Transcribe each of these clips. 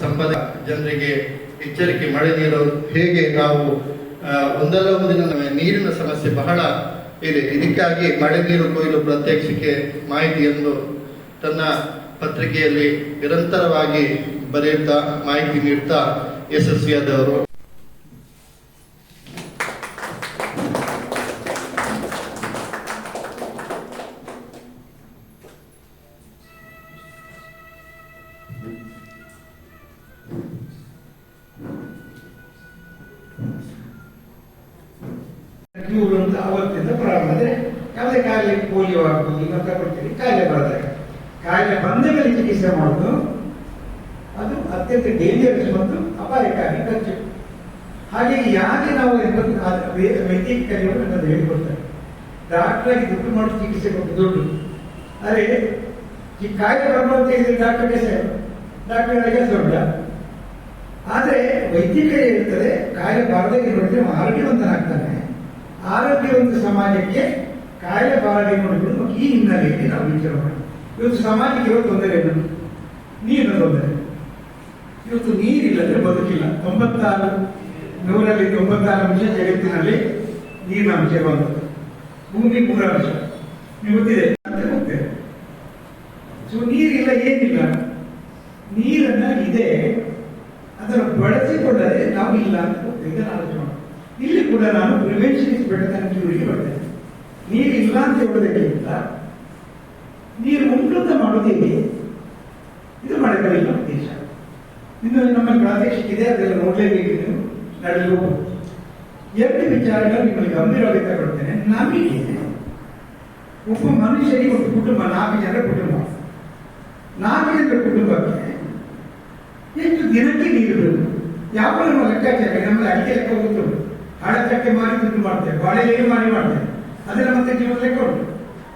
ಸಂಪದ ಜನರಿಗೆ ಎಚ್ಚರಿಕೆ ಮಳೆ ನೀರು ಹೇಗೆ ನಾವು ಒಂದಲ್ಲ ಒಂದು ದಿನ ನೀರಿನ ಸಮಸ್ಯೆ ಬಹಳ ಇದೆ. ಇದಕ್ಕಾಗಿ ಮಳೆ ನೀರು ಕೊಯ್ಲು ಪ್ರಾತ್ಯಕ್ಷಿಕೆ ಮಾಹಿತಿಯನ್ನು ತನ್ನ ಪತ್ರಿಕೆಯಲ್ಲಿ ನಿರಂತರವಾಗಿ ಬರೆಯುತ್ತಾ ಮಾಹಿತಿ ನೀಡುತ್ತಾ ಯಶಸ್ವಿಯಾದವರು ದುಡ್ಡು ಮಾಡಿ ಚಿಕಿತ್ಸೆ ದುಡ್ಡು ಅರೆ, ಈ ಕಾಯಿಲೆ ಬರುವಂತೆ ಡಾಕ್ಟರ್ ಡಾಕ್ಟರ್ಗೆ ಡಾಕ್ಟರ್ ಕೆಲಸ ದೊಡ್ಡ ಆದ್ರೆ ವೈದ್ಯಕೀಯ ಇರ್ತದೆ ಕಾಯಿಲೆ ಬಾರದೇ ಅವ ಆರೋಗ್ಯವಂತನಾಗ್ತಾನೆ ಆರೋಗ್ಯವಂತ ಸಮಾಜಕ್ಕೆ ಕಾಯಿಲೆ ಬಾರದೆ ನೋಡಿಕೊಂಡು ಈ ಹಿನ್ನೆಲೆಯಲ್ಲಿ ನಾವು ವಿಚಾರ ಮಾಡಿ ಇವತ್ತು ಸಮಾಜಕ್ಕೆ ಇರೋ ತೊಂದರೆ ಏನು? ನೀರಿನ ತೊಂದರೆ. ಇವತ್ತು ನೀರಿಲ್ಲದ್ರೆ ಬದುಕಿಲ್ಲ. ತೊಂಬತ್ತಾರು ನೂರಲ್ಲಿ ತೊಂಬತ್ತಾರು ಅಂಶ ಜಗತ್ತಿನಲ್ಲಿ ನೀರಿನ ಅಂಶ ಬಂದದ್ದು ಭೂಮಿ ಮೂರ ಅಂಶ ನೀವು ಗೊತ್ತಿದೆ ಅಂತ ಹೋಗ್ತೇವೆ ಸೊ ನೀರಿಲ್ಲ ಏನಿಲ್ಲ ನೀರನ್ನ ಇದೆ ಅದನ್ನು ಬಳಸಿಕೊಂಡರೆ ನಾವು ಇಲ್ಲ ಅಂತ ಹೋಗ್ತೇವೆ ಇದನ್ನು ಆಲೋಚನೆ ಮಾಡಿ ಇಲ್ಲಿ ಕೂಡ ನಾನು ಪ್ರಿವೆನ್ಷನ್ ಇಸ್ ಬೆಟರ್ ದನ್ ಕ್ಯೂರಿಗೆ ಬರ್ತೇನೆ ನೀರು ಇಲ್ಲ ಅಂತ ಹೇಳೋದಕ್ಕಿಂತ ನೀರು ಉಂಟು ಅಂತ ಮಾಡೋದು ಹೇಗೆ ಇದು ಮಾಡಬೇಕಾಗಿಲ್ಲ ಉದ್ದೇಶ ಇನ್ನು ನಮ್ಮ ಪ್ರಾದೇಶಿಕ ಇದೆ ಅದೆಲ್ಲ ನೋಡಲೇಬೇಕು ನೀವು ನಡೆಯಲು ಎರಡು ವಿಚಾರಗಳು ನಿಮ್ಮಲ್ಲಿ ಗಂಭೀರವಾಗಿ ತಗೊಳ್ತೇನೆ. ನಮಗೆ? ಒಬ್ಬ ಮನುಷ್ಯನಿಗೆ ಒಂದು ಕುಟುಂಬ ನಾಲ್ಕು ಜನರ ಕುಟುಂಬ. ನಾಲ್ಕು ಜನರ ಕುಟುಂಬಕ್ಕೆ ಎಷ್ಟು ದಿನಕ್ಕೆ ನೀರು ಯಾವ ನಮ್ಮ ಲೆಕ್ಕಾಚಾರ ನಮ್ಮಲ್ಲಿ ಅಡಿಕೆ ಲೆಕ್ಕ ಗೊತ್ತು ಹಳಚಕ್ಕೆ ಮಾರಿ ದುಡ್ಡು ಮಾಡ್ತೇವೆ. ಬಾಳೆ ಏನು ಮಾರಿ ಮಾಡ್ತೇವೆ. ಅದೆಲ್ಲ ಮತ್ತೆ ಜೀವನ ಲೆಕ್ಕ ಉಂಟು.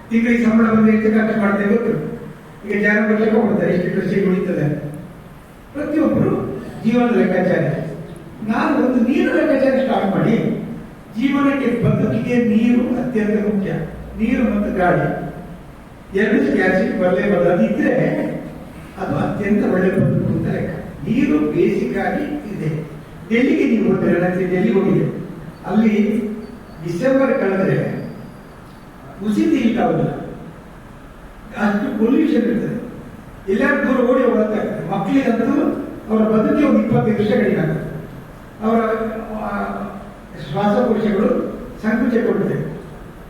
ತಿಂಗಳಿಗೆ ಸಂಬಳ ಬಂದು ಎಷ್ಟು ಖರ್ಚು ಮಾಡ್ತೇವೆ ಗೊತ್ತು? ಈಗ ಜನ ಲೆಕ್ಕ ಕೊಡ್ತಾರೆ. ಎಷ್ಟು ಕೃಷಿ ಉಳಿತದೆ? ಪ್ರತಿಯೊಬ್ಬರು ಜೀವನ ಲೆಕ್ಕಾಚಾರ. ನಾನು ಒಂದು ನೀರು ಲೆಕ್ಕಾಚಾರ ಸ್ಟಾರ್ಟ್ ಮಾಡಿ, ಜೀವನಕ್ಕೆ ಬದುಕಿಗೆ ನೀರು ಅತ್ಯಂತ ಮುಖ್ಯ. ನೀರು ಮತ್ತು ಗಾಳಿ. ಎರಡು ಸ್ಕ್ಯಾಸಿಕ್ ಬರಲೇ ಬರದಿದ್ರೆ ಅದು ಅತ್ಯಂತ ಒಳ್ಳೆ ಬದುಕು ಅಂತ ಲೆಕ್ಕ. ನೀರು ಬೇಸಿಕ್ ಆಗಿ ಇದೆ. ಡೆಲ್ಲಿಗೆ ನೀವು ಹೋದರೆ ನಾನು ಡೆಲ್ಲಿ ಹೋಗಿದೆ. ಅಲ್ಲಿ ಡಿಸೆಂಬರ್ ಕಳೆದ್ರೆ ಉಸಿ ಇಲ್ಟಾವುದಿಲ್ಲ ಅಷ್ಟು ಪೊಲ್ಯೂಷನ್ ಇರ್ತದೆ. ಎಲ್ಲರೂ ದೂರ ಓಡಿ ಮಕ್ಕಳಿಗೆ ಮಕ್ಕಳಿಗಂತೂ ಅವರ ಬದುಕಿ ಒಂದು ಇಪ್ಪತ್ತೈದು ವರ್ಷ ಕಡಿಮೆ ಆಗ್ತದೆ. ಅವರ ಶ್ವಾಸಕೋಶಗಳು ಸಂಕುಚಗೊಂಡಿದೆ.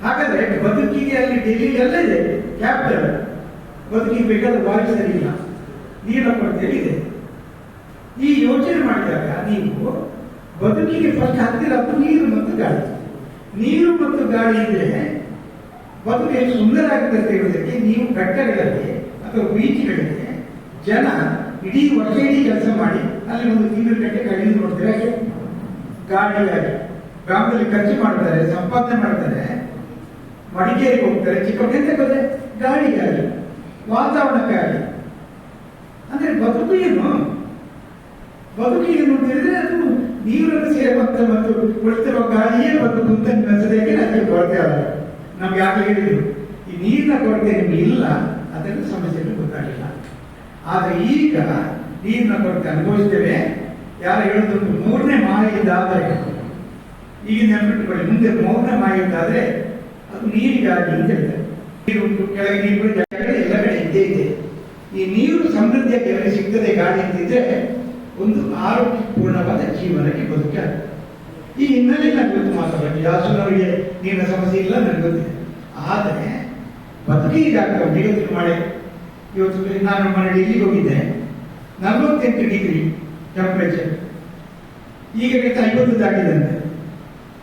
ಹಾಗಾದ್ರೆ ಬದುಕಿಗೆ ಅಲ್ಲಿ ಡೆಲ್ಲಿ ಎಲ್ಲ ಇದೆ ಕ್ಯಾಪಿಟಲ್ ಬದುಕಿಗೆ ಬೇಕಾದ ಬಾಯಿ ಸರಿ ಇಲ್ಲ. ನೀರಿನ ಕೊರತೆ ಇದೆ. ಈ ಯೋಚನೆ ಮಾಡಿದಾಗ ನೀವು ಬದುಕಿಗೆ ಫಸ್ಟ್ ಹತ್ತಿರ ನೀರು ಮತ್ತು ಗಾಳಿ. ನೀರು ಮತ್ತು ಗಾಳಿ ಇದ್ರೆ ಬದುಕು ಎಷ್ಟು ಸುಂದರ ಆಗುತ್ತೆ ಅಂತ ಹೇಳೋದಕ್ಕೆ ನೀವು ಘಟ್ಟಗಳಲ್ಲಿ ಅಥವಾ ಬೀಚ್ಗಳಿಗೆ ಜನ ಇಡೀ ವರ್ಷ ಇಡೀ ಕೆಲಸ ಮಾಡಿ ಅಲ್ಲಿ ಒಂದು ತಿಂಗಳ ಗಂಟೆ ಕಡಿಮೆ ನೋಡ್ತಾರೆ ಗಾಡಿಯಾಗಿ ಗ್ರಾಮದಲ್ಲಿ ಖರ್ಚು ಮಾಡ್ತಾರೆ, ಸಂಪಾದನೆ ಮಾಡ್ತಾರೆ, ಮಡಿಕೇರಿಗೆ ಹೋಗ್ತಾರೆ ಚಿಕ್ಕ ಎಂತ ಗೊತ್ತೆ ವಾತಾವರಣಕ್ಕೆ ವಾತಾವರಣಕ್ಕಾಗಿ ಅಂದ್ರೆ ಬದುಕು ಏನು? ಬದುಕು ಏನು ಅಂತ ಹೇಳಿದ್ರೆ ಅದು ನೀರನ್ನು ಸೇರುವಂತ ಮತ್ತು ಉಳಿತಿರುವ ಗಾಳಿಯೇ ಬದುಕು ಅಂತ ಅನ್ಸೋದಕ್ಕೆ ನನಗೆ ಕೊರತೆ ಅಲ್ಲ. ನಮ್ಗೆ ಯಾಕೆ ಹೇಳಿದ್ರು? ಈ ನೀರಿನ ಕೊರತೆ ನಿಮ್ಗೆ ಇಲ್ಲ ಅದನ್ನು ಸಮಸ್ಯೆಗಳು ಗೊತ್ತಾಗಿಲ್ಲ. ಆದ್ರೆ ಈಗ ನೀರಿನ ಕೊರತೆ ಅನುಭವಿಸ್ತೇವೆ ಯಾರು ಹೇಳಿದ್ರು ಮೂರನೇ ಮಾಯಿಂದ ಆದರೆ ಈಗ ನೆನಪಿಟ್ಟುಕೊಳ್ಳಿ ಮುಂದೆ ಮೂರನೇ ಮಾಯಿಂದ ಆದ್ರೆ ಅದು ನೀರಿಗಾಗಿ ಅಂತ ಹೇಳ್ತಾರೆ. ನೀರು ಕೆಳಗೆ ನೀರು ಜಾಗಗಳು ಎಲ್ಲ ಕಡೆ ಇದ್ದೇ ಇದೆ. ಈ ನೀರು ಸಮೃದ್ಧಿಯಾಗಿ ಎಲ್ಲರಿಗೆ ಸಿಗ್ತದೆ ಗಾಳಿ ಅಂತಿದ್ರೆ ಒಂದು ಆರೋಗ್ಯಪೂರ್ಣವಾದ ಜೀವನಕ್ಕೆ ಬದುಕ ಈ ಹಿನ್ನೆಲೆ ನನಗೆ ಗೊತ್ತು ಮಾತಾಡೋದು ಯಾಸುನವರಿಗೆ ನೀರಿನ ಸಮಸ್ಯೆ ಇಲ್ಲ, ನನಗೆ ಗೊತ್ತಿದೆ. ಆದರೆ ಬದುಕಿಗಾಗ್ತವೆ ಇವತ್ತು ಮಳೆ ಇವತ್ತು ನಾನು ಮನೆ ಇಲ್ಲಿಗೆ ಹೋಗಿದ್ದೆ. ನಲವತ್ತೆಂಟು ಡಿಗ್ರಿ ಟೆಂಪರೇಚರ್ ಈಗ ಐವತ್ತು ದಾಟಿದಂತೆ.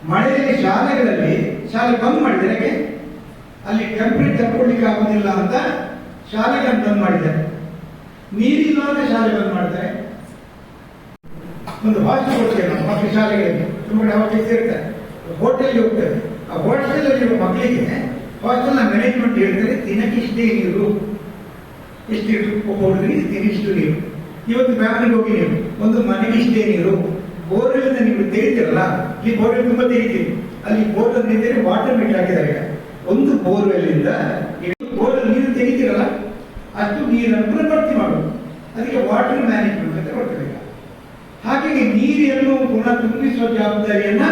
ಮಳೆಯಲ್ಲಿ ಶಾಲೆಗಳಲ್ಲಿ, ಶಾಲೆ ಬಂದ್ ಮಾಡಿದ್ರೆ ಅಲ್ಲಿ ಟೆಂಪರೇಚರ್ ತಕ್ಕೊಳ್ಳಿಕ್ಕೆ ಆಗೋದಿಲ್ಲ ಅಂತ ಶಾಲೆಗಳನ್ನು ಬಂದ್ ಮಾಡಿದ್ದಾರೆ. ನೀರಿಲ್ಲದೆ ಶಾಲೆ ಬಂದ್ ಮಾಡ್ತಾರೆ. ಒಂದು ಹಾಸ್ಟೆಲ್ ಕೊಡ್ತೇವೆ ನಮ್ಮ ಮಕ್ಕಳು ಶಾಲೆಗಳಲ್ಲಿ ತುಂಬ ಹಾಸ್ಟೆಲ್ ಸೇರ್ತಾರೆ ಹೋಟೆಲ್ಗೆ ಹೋಗ್ತಾರೆ ಆ ಅಲ್ಲಿ ಮಕ್ಕಳಿಗೆ ಹಾಸ್ಟೆಲ್ನ ಮ್ಯಾನೇಜ್ಮೆಂಟ್ ಹೇಳ್ತಾರೆ ದಿನಕ್ಕೆ ಇಷ್ಟೇ ನೀರು. ಇಷ್ಟು ಒಬ್ಬ ದಿನ ದಿನಿಷ್ಟು ನೀರು. ಇವತ್ತು ಬ್ಯಾಂಕ್ಗೆ ಹೋಗಿ ನೀವು ಒಂದು ಮನೆಗೆ ಇಷ್ಟೇ ನೀರು, ಬೋರ್ವೆಲ್ ನೀವು ತೆಗಿತೀರಲ್ಲ ಈ ಬೋರ್ವೆಲ್ ತುಂಬಾ ತೆಗಿತೀರಿ. ಅಲ್ಲಿ ಬೋರ್ ನಿಂತೇನೆ ವಾಟರ್ ಮೀಟರ್ ಹಾಕಿದ್ದಾರೆ. ಒಂದು ಬೋರ್ವೆಲ್ ಇಂದ ಬೋರ್ವೆಲ್ ನೀರು ತೆಗಿತೀರಲ್ಲ, ಅಷ್ಟು ನೀರನ್ನು ಭರ್ತಿ ಮಾಡುದು ಅದಕ್ಕೆ ವಾಟರ್ ಮ್ಯಾನೇಜ್ಮೆಂಟ್ ಅಂತ ಕೊಡ್ತಾರೆ ಹಾಗಾಗಿ ನೀರನ್ನು ಪುನಃ ತುಂಬಿಸುವ ಜವಾಬ್ದಾರಿಯನ್ನ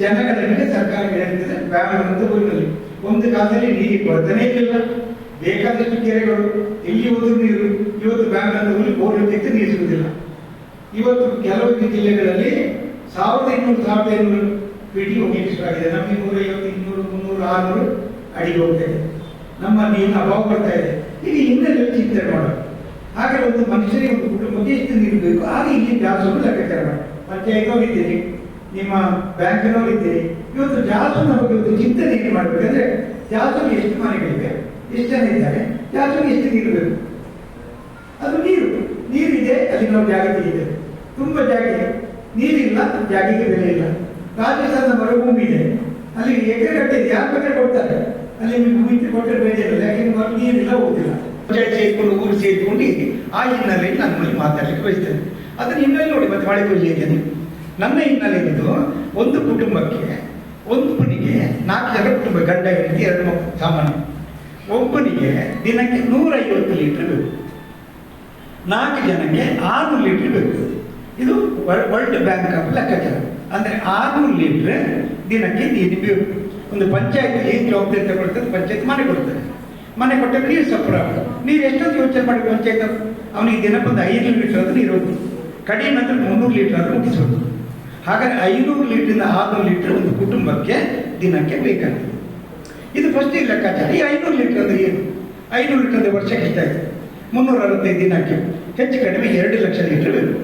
ಜನಗಳ ಮೇಲೆ ಸರ್ಕಾರ ಹೇಳ್ತದೆ ಬ್ಯಾಂಕ್ ಅಂತ ಒಂದು ಕಾಲದಲ್ಲಿ ನೀರಿಗೆ ಕೊರತೆನೇ ಇಲ್ಲ ಬೇಕಾದಷ್ಟು ಕೆರೆಗಳು ಎಲ್ಲಿ ಹೋದ್ರೂ ನೀರು, ಇವತ್ತು ಬ್ಯಾಂಗ್ಳೂರಲ್ಲಿ ಬೋರ್ ತೆಗೆದು ನೀರು ಸಿಗುವುದಿಲ್ಲ ಇವತ್ತು ಕೆಲವು ಜಿಲ್ಲೆಗಳಲ್ಲಿ ಸಾವಿರದ ಇನ್ನೂರು, ಸಾವಿರದ ಐನೂರು ಫೀಟಿ ಹೋಗಿ ಶುರು ಆಗಿದೆ. ನಮಗೆ ನೂರ ಐವತ್ತು, ಇನ್ನೂರು, ಮುನ್ನೂರು, ಆರುನೂರು ಅಡಿಗೆ ಹೋಗ್ತಾ ಇದೆ. ನಮ್ಮ ನೀರಿನ ಅಭಾವ ಬರ್ತಾ ಇದೆ. ಇಲ್ಲಿ ಹಿಂದೆ ಚಿಂತೆ ಮಾಡೋದು ಹಾಗೆ ಒಂದು ಮನುಷ್ಯರಿಗೆ ಒಂದು ಕುಟುಂಬಕ್ಕೆ ಎಷ್ಟು ನೀರು ಬೇಕು, ಹಾಗೆ ಇಲ್ಲಿ ಜಾಸ್ತಿ ಲೆಕ್ಕಾಚಾರ ಮಾಡಿ. ಪಂಚಾಯತ್ನವರಿದ್ದೀರಿ, ನಿಮ್ಮ ಬ್ಯಾಂಕ್ನವರಿದ್ದೀರಿ, ಇವತ್ತು ಜಾಸ್ತಿ ನಮಗೆ ಒಂದು ಚಿಂತನೆ ಏನು ಮಾಡಬೇಕಂದ್ರೆ ಜಾಸ್ತಿ ಎಷ್ಟು ಮನೆಗಳಿವೆ? ಎಷ್ಟು ಜನ ಇದ್ದಾರೆ ಜಾಸ್ತಿ ಎಷ್ಟು ನೀರು ಬೇಕು? ಅದು ನೀರು. ನೀರಿದೆ ಅಲ್ಲಿ ನಾವು ಜಾಗ ಇದೆ ತುಂಬಾ ಜಾಗ ನೀರಿಲ್ಲ ಜಾಗಕ್ಕೆ ಬೆಲೆ ಇಲ್ಲ. ರಾಜಸ್ಥಾನದ ಮರುಭೂಮಿ ಇದೆ. ಅಲ್ಲಿ ಎಕರೆಗಟ್ಟೆ ಇದೆ. ಯಾರು ಬೇಕಾದ್ರೆ ಕೊಡ್ತಾರೆ. ಅಲ್ಲಿ ಭೂಮಿ ಕೊಟ್ಟರೆ ಬೇಜಾರಿಲ್ಲ ಯಾಕೆಂದ್ರೆ ಅಲ್ಲಿ ನೀರಿಲ್ಲ ಹೋಗುದಿಲ್ಲ. ಪಂಚಾಯತ್ ಸೇರಿಕೊಂಡು ಊರು ಸೇರಿಕೊಂಡು ಆ ಹಿನ್ನೆಲೆಯಲ್ಲಿ ನಾನು ನಿಮ್ಮಲ್ಲಿ ಮಾತಾಡಲಿಕ್ಕೆ ಬಯಸ್ತೇನೆ. ಅದನ್ನ ಹಿನ್ನೆಲೆ ನೋಡಿ, ಮತ್ತೆ ಕೊಯ್ಲಿ ಹೇಗೆ ಅಂತ. ನನ್ನ ಹಿನ್ನೆಲೆ ಇದು, ಒಂದು ಕುಟುಂಬಕ್ಕೆ, ಒಂದು ಮನೆಗೆ ನಾಲ್ಕು ಜನ ಕುಟುಂಬ, ಗಂಡ, ಹೆಂಡತಿ, ಎರಡು ಮಕ್ಕಳು ಸಾಮಾನ್ಯ ಒಬ್ಬನಿಗೆ ದಿನಕ್ಕೆ ನೂರೈವತ್ತು ಲೀಟರ್ ಬೇಕು. ನಾಲ್ಕು ಜನಕ್ಕೆ ಆರುನೂರು ಲೀಟರ್ ಬೇಕು. ಇದು ವರ್ಲ್ಡ್ ಬ್ಯಾಂಕ್ ಆಫ್ ಲೆಕ್ಕಾಚಾರ. ಅಂದ್ರೆ ಆರುನೂರು ಲೀಟರ್ ದಿನಕ್ಕೆ ನೀರು ಬೇಕು ಒಂದು ಪಂಚಾಯತ್ ಏನು ಜವಾಬ್ದಾರಿ ತಗೊಳ್ತದೆ ಪಂಚಾಯತ್ ಮನೆ ಕೊಡ್ತಾರೆ ಮನೆ ಕೊಟ್ಟರೆ ನೀರು ಸಪ್ರ ನೀರು ಎಷ್ಟೊಂದು ಯೋಚನೆ ಮಾಡಿ ಪಂಚಾಯತ್ ಅವನಿಗೆ ದಿನಕ್ಕೊಂದು ಐದು ಲೀಟರ್ ಆದರೆ ನೀರು ಕಡಿಮೆ ಅಂದ್ರೆ ಮುನ್ನೂರು ಲೀಟರ್ ಆದರೆ ಮುಗಿಸ್ಬೋದು. ಹಾಗಾದ್ರೆ ಐನೂರು ಲೀಟ್ರಿಂದ ಆರುನೂರು ಲೀಟರ್ ಒಂದು ಕುಟುಂಬಕ್ಕೆ ದಿನಕ್ಕೆ ಬೇಕಾಗ್ತದೆ. ಇದು ಫಸ್ಟ್ ಲೆಕ್ಕಾಚಾರ. ಈ ಐನೂರು ಲೀಟರ್ ಅಂದ್ರೆ ಏನು? ಐನೂರು ಲೀಟರ್ ಅಂದ್ರೆ ವರ್ಷಕ್ಕೆ ಎಷ್ಟಾಯ್ತು? ಮುನ್ನೂರ ಅರವತ್ತೈದು ದಿನಕ್ಕೆ ಹೆಚ್ಚು ಕಡಿಮೆ ಎರಡು ಲಕ್ಷ ಲೀಟರ್ ಬೇಕು.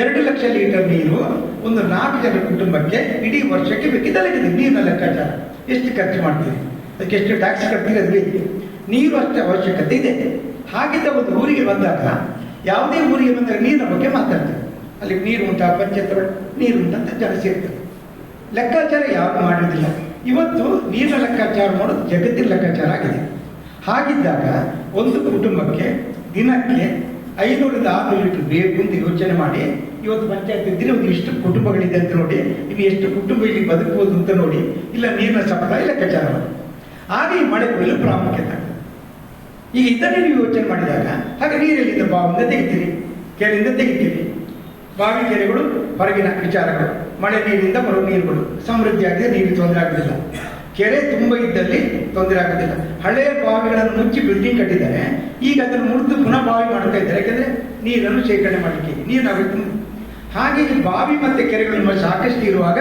ಎರಡು ಲಕ್ಷ ಲೀಟರ್ ನೀರು ಒಂದು ನಾಲ್ಕು ಜನ ಕುಟುಂಬಕ್ಕೆ ಇಡೀ ವರ್ಷಕ್ಕೆ ಬೇಕಿದ್ದಲ್ಲಿದೆ ನೀರಿನ ಲೆಕ್ಕಾಚಾರ. ಎಷ್ಟು ಖರ್ಚು ಮಾಡ್ತೀವಿ ಅದಕ್ಕೆ ಎಷ್ಟು ಟ್ಯಾಕ್ಸ್ ಕಟ್ತೀರಿ? ಅದು ನೀರು ಅಷ್ಟೇ ಅವಶ್ಯಕತೆ ಇದೆ. ಹಾಗಿದ್ದ ಒಂದು ಊರಿಗೆ ಬಂದಾಗ ಯಾವುದೇ ಊರಿಗೆ ಬಂದಾಗ ನೀರಿನ ಬಗ್ಗೆ ಮಾತಾಡ್ತಾರೆ ಅಲ್ಲಿ ನೀರು ಉಂಟಾ ಪಂಚಾಯತ್ ನೀರು ಉಂಟಂತ ಜನ ಸೇರ್ತಾರೆ. ಲೆಕ್ಕಾಚಾರ ಯಾವಾಗ ಮಾಡುವುದಿಲ್ಲ. ಇವತ್ತು ನೀರಿನ ಲೆಕ್ಕಾಚಾರ ಮಾಡೋದು ಜಗತ್ತಿನ ಲೆಕ್ಕಾಚಾರ ಆಗಿದೆ. ಹಾಗಿದ್ದಾಗ ಒಂದು ಕುಟುಂಬಕ್ಕೆ ದಿನಕ್ಕೆ ಐನೂರಿಂದ ಆರುನೂರು ಲೀಟರ್ ಬೇಕು ಅಂತ ಯೋಚನೆ ಮಾಡಿ, ಇವತ್ತು ಪಂಚಾಯತ್ ಇದ್ದರೆ ಒಂದು ಇಷ್ಟು ಕುಟುಂಬಗಳಿದೆ ಅಂತ ನೋಡಿ, ನೀವು ಎಷ್ಟು ಕುಟುಂಬ ಇಲ್ಲಿ ಬದುಕಬಹುದು ಅಂತ ನೋಡಿ, ಇಲ್ಲ ನೀರಿನ ಸಪ್ಲೈ ಲೆಕ್ಕಾಚಾರ ಮಾಡಿ. ಆಗ ಈ ಮಳೆ ಕೊಯ್ಲು ಪ್ರಾಮುಖ್ಯತೆ ಆಗ್ತದೆ. ಈಗ ಇದನ್ನೇ ನೀವು ಯೋಚನೆ ಮಾಡಿದಾಗ, ಹಾಗೆ ನೀರೆಲ್ಲಿಂದ ಬಾವಿಯಿಂದ ತೆಗಿತೀರಿ. ಕೆರೆಯಿಂದ ತೆಗಿತೀರಿ. ಬಾವಿ ಕೆರೆಗಳು ಹೊರಗಿನ ವಿಚಾರಗಳು. ಮಳೆ ನೀರಿನಿಂದ ಬರೋ ನೀರುಗಳು. ಸಮೃದ್ಧಿಯಾಗಿದೆ ನೀರು ತೊಂದರೆ ಆಗುದಿಲ್ಲ ಕೆರೆ ತುಂಬ ಇದ್ದಲ್ಲಿ ತೊಂದರೆ ಆಗುದಿಲ್ಲ ಹಳೆಯ ಬಾವಿಗಳನ್ನು ಮುಚ್ಚಿ ಬಿಲ್ಡಿಂಗ್ ಕಟ್ಟಿದ್ದಾರೆ. ಈಗ ಅದನ್ನು ಮುರಿದು ಪುನಃ ಬಾವಿ ಮಾಡ್ತಾ ಇದ್ದಾರೆ. ಯಾಕಂದ್ರೆ ನೀರನ್ನು ಶೇಖರಣೆ ಮಾಡಲಿಕ್ಕೆ ನೀರು ಉಂಟು. ಹಾಗೆ ಬಾವಿ ಮತ್ತೆ ಕೆರೆಗಳು ಸಾಕಷ್ಟು ಇರುವಾಗ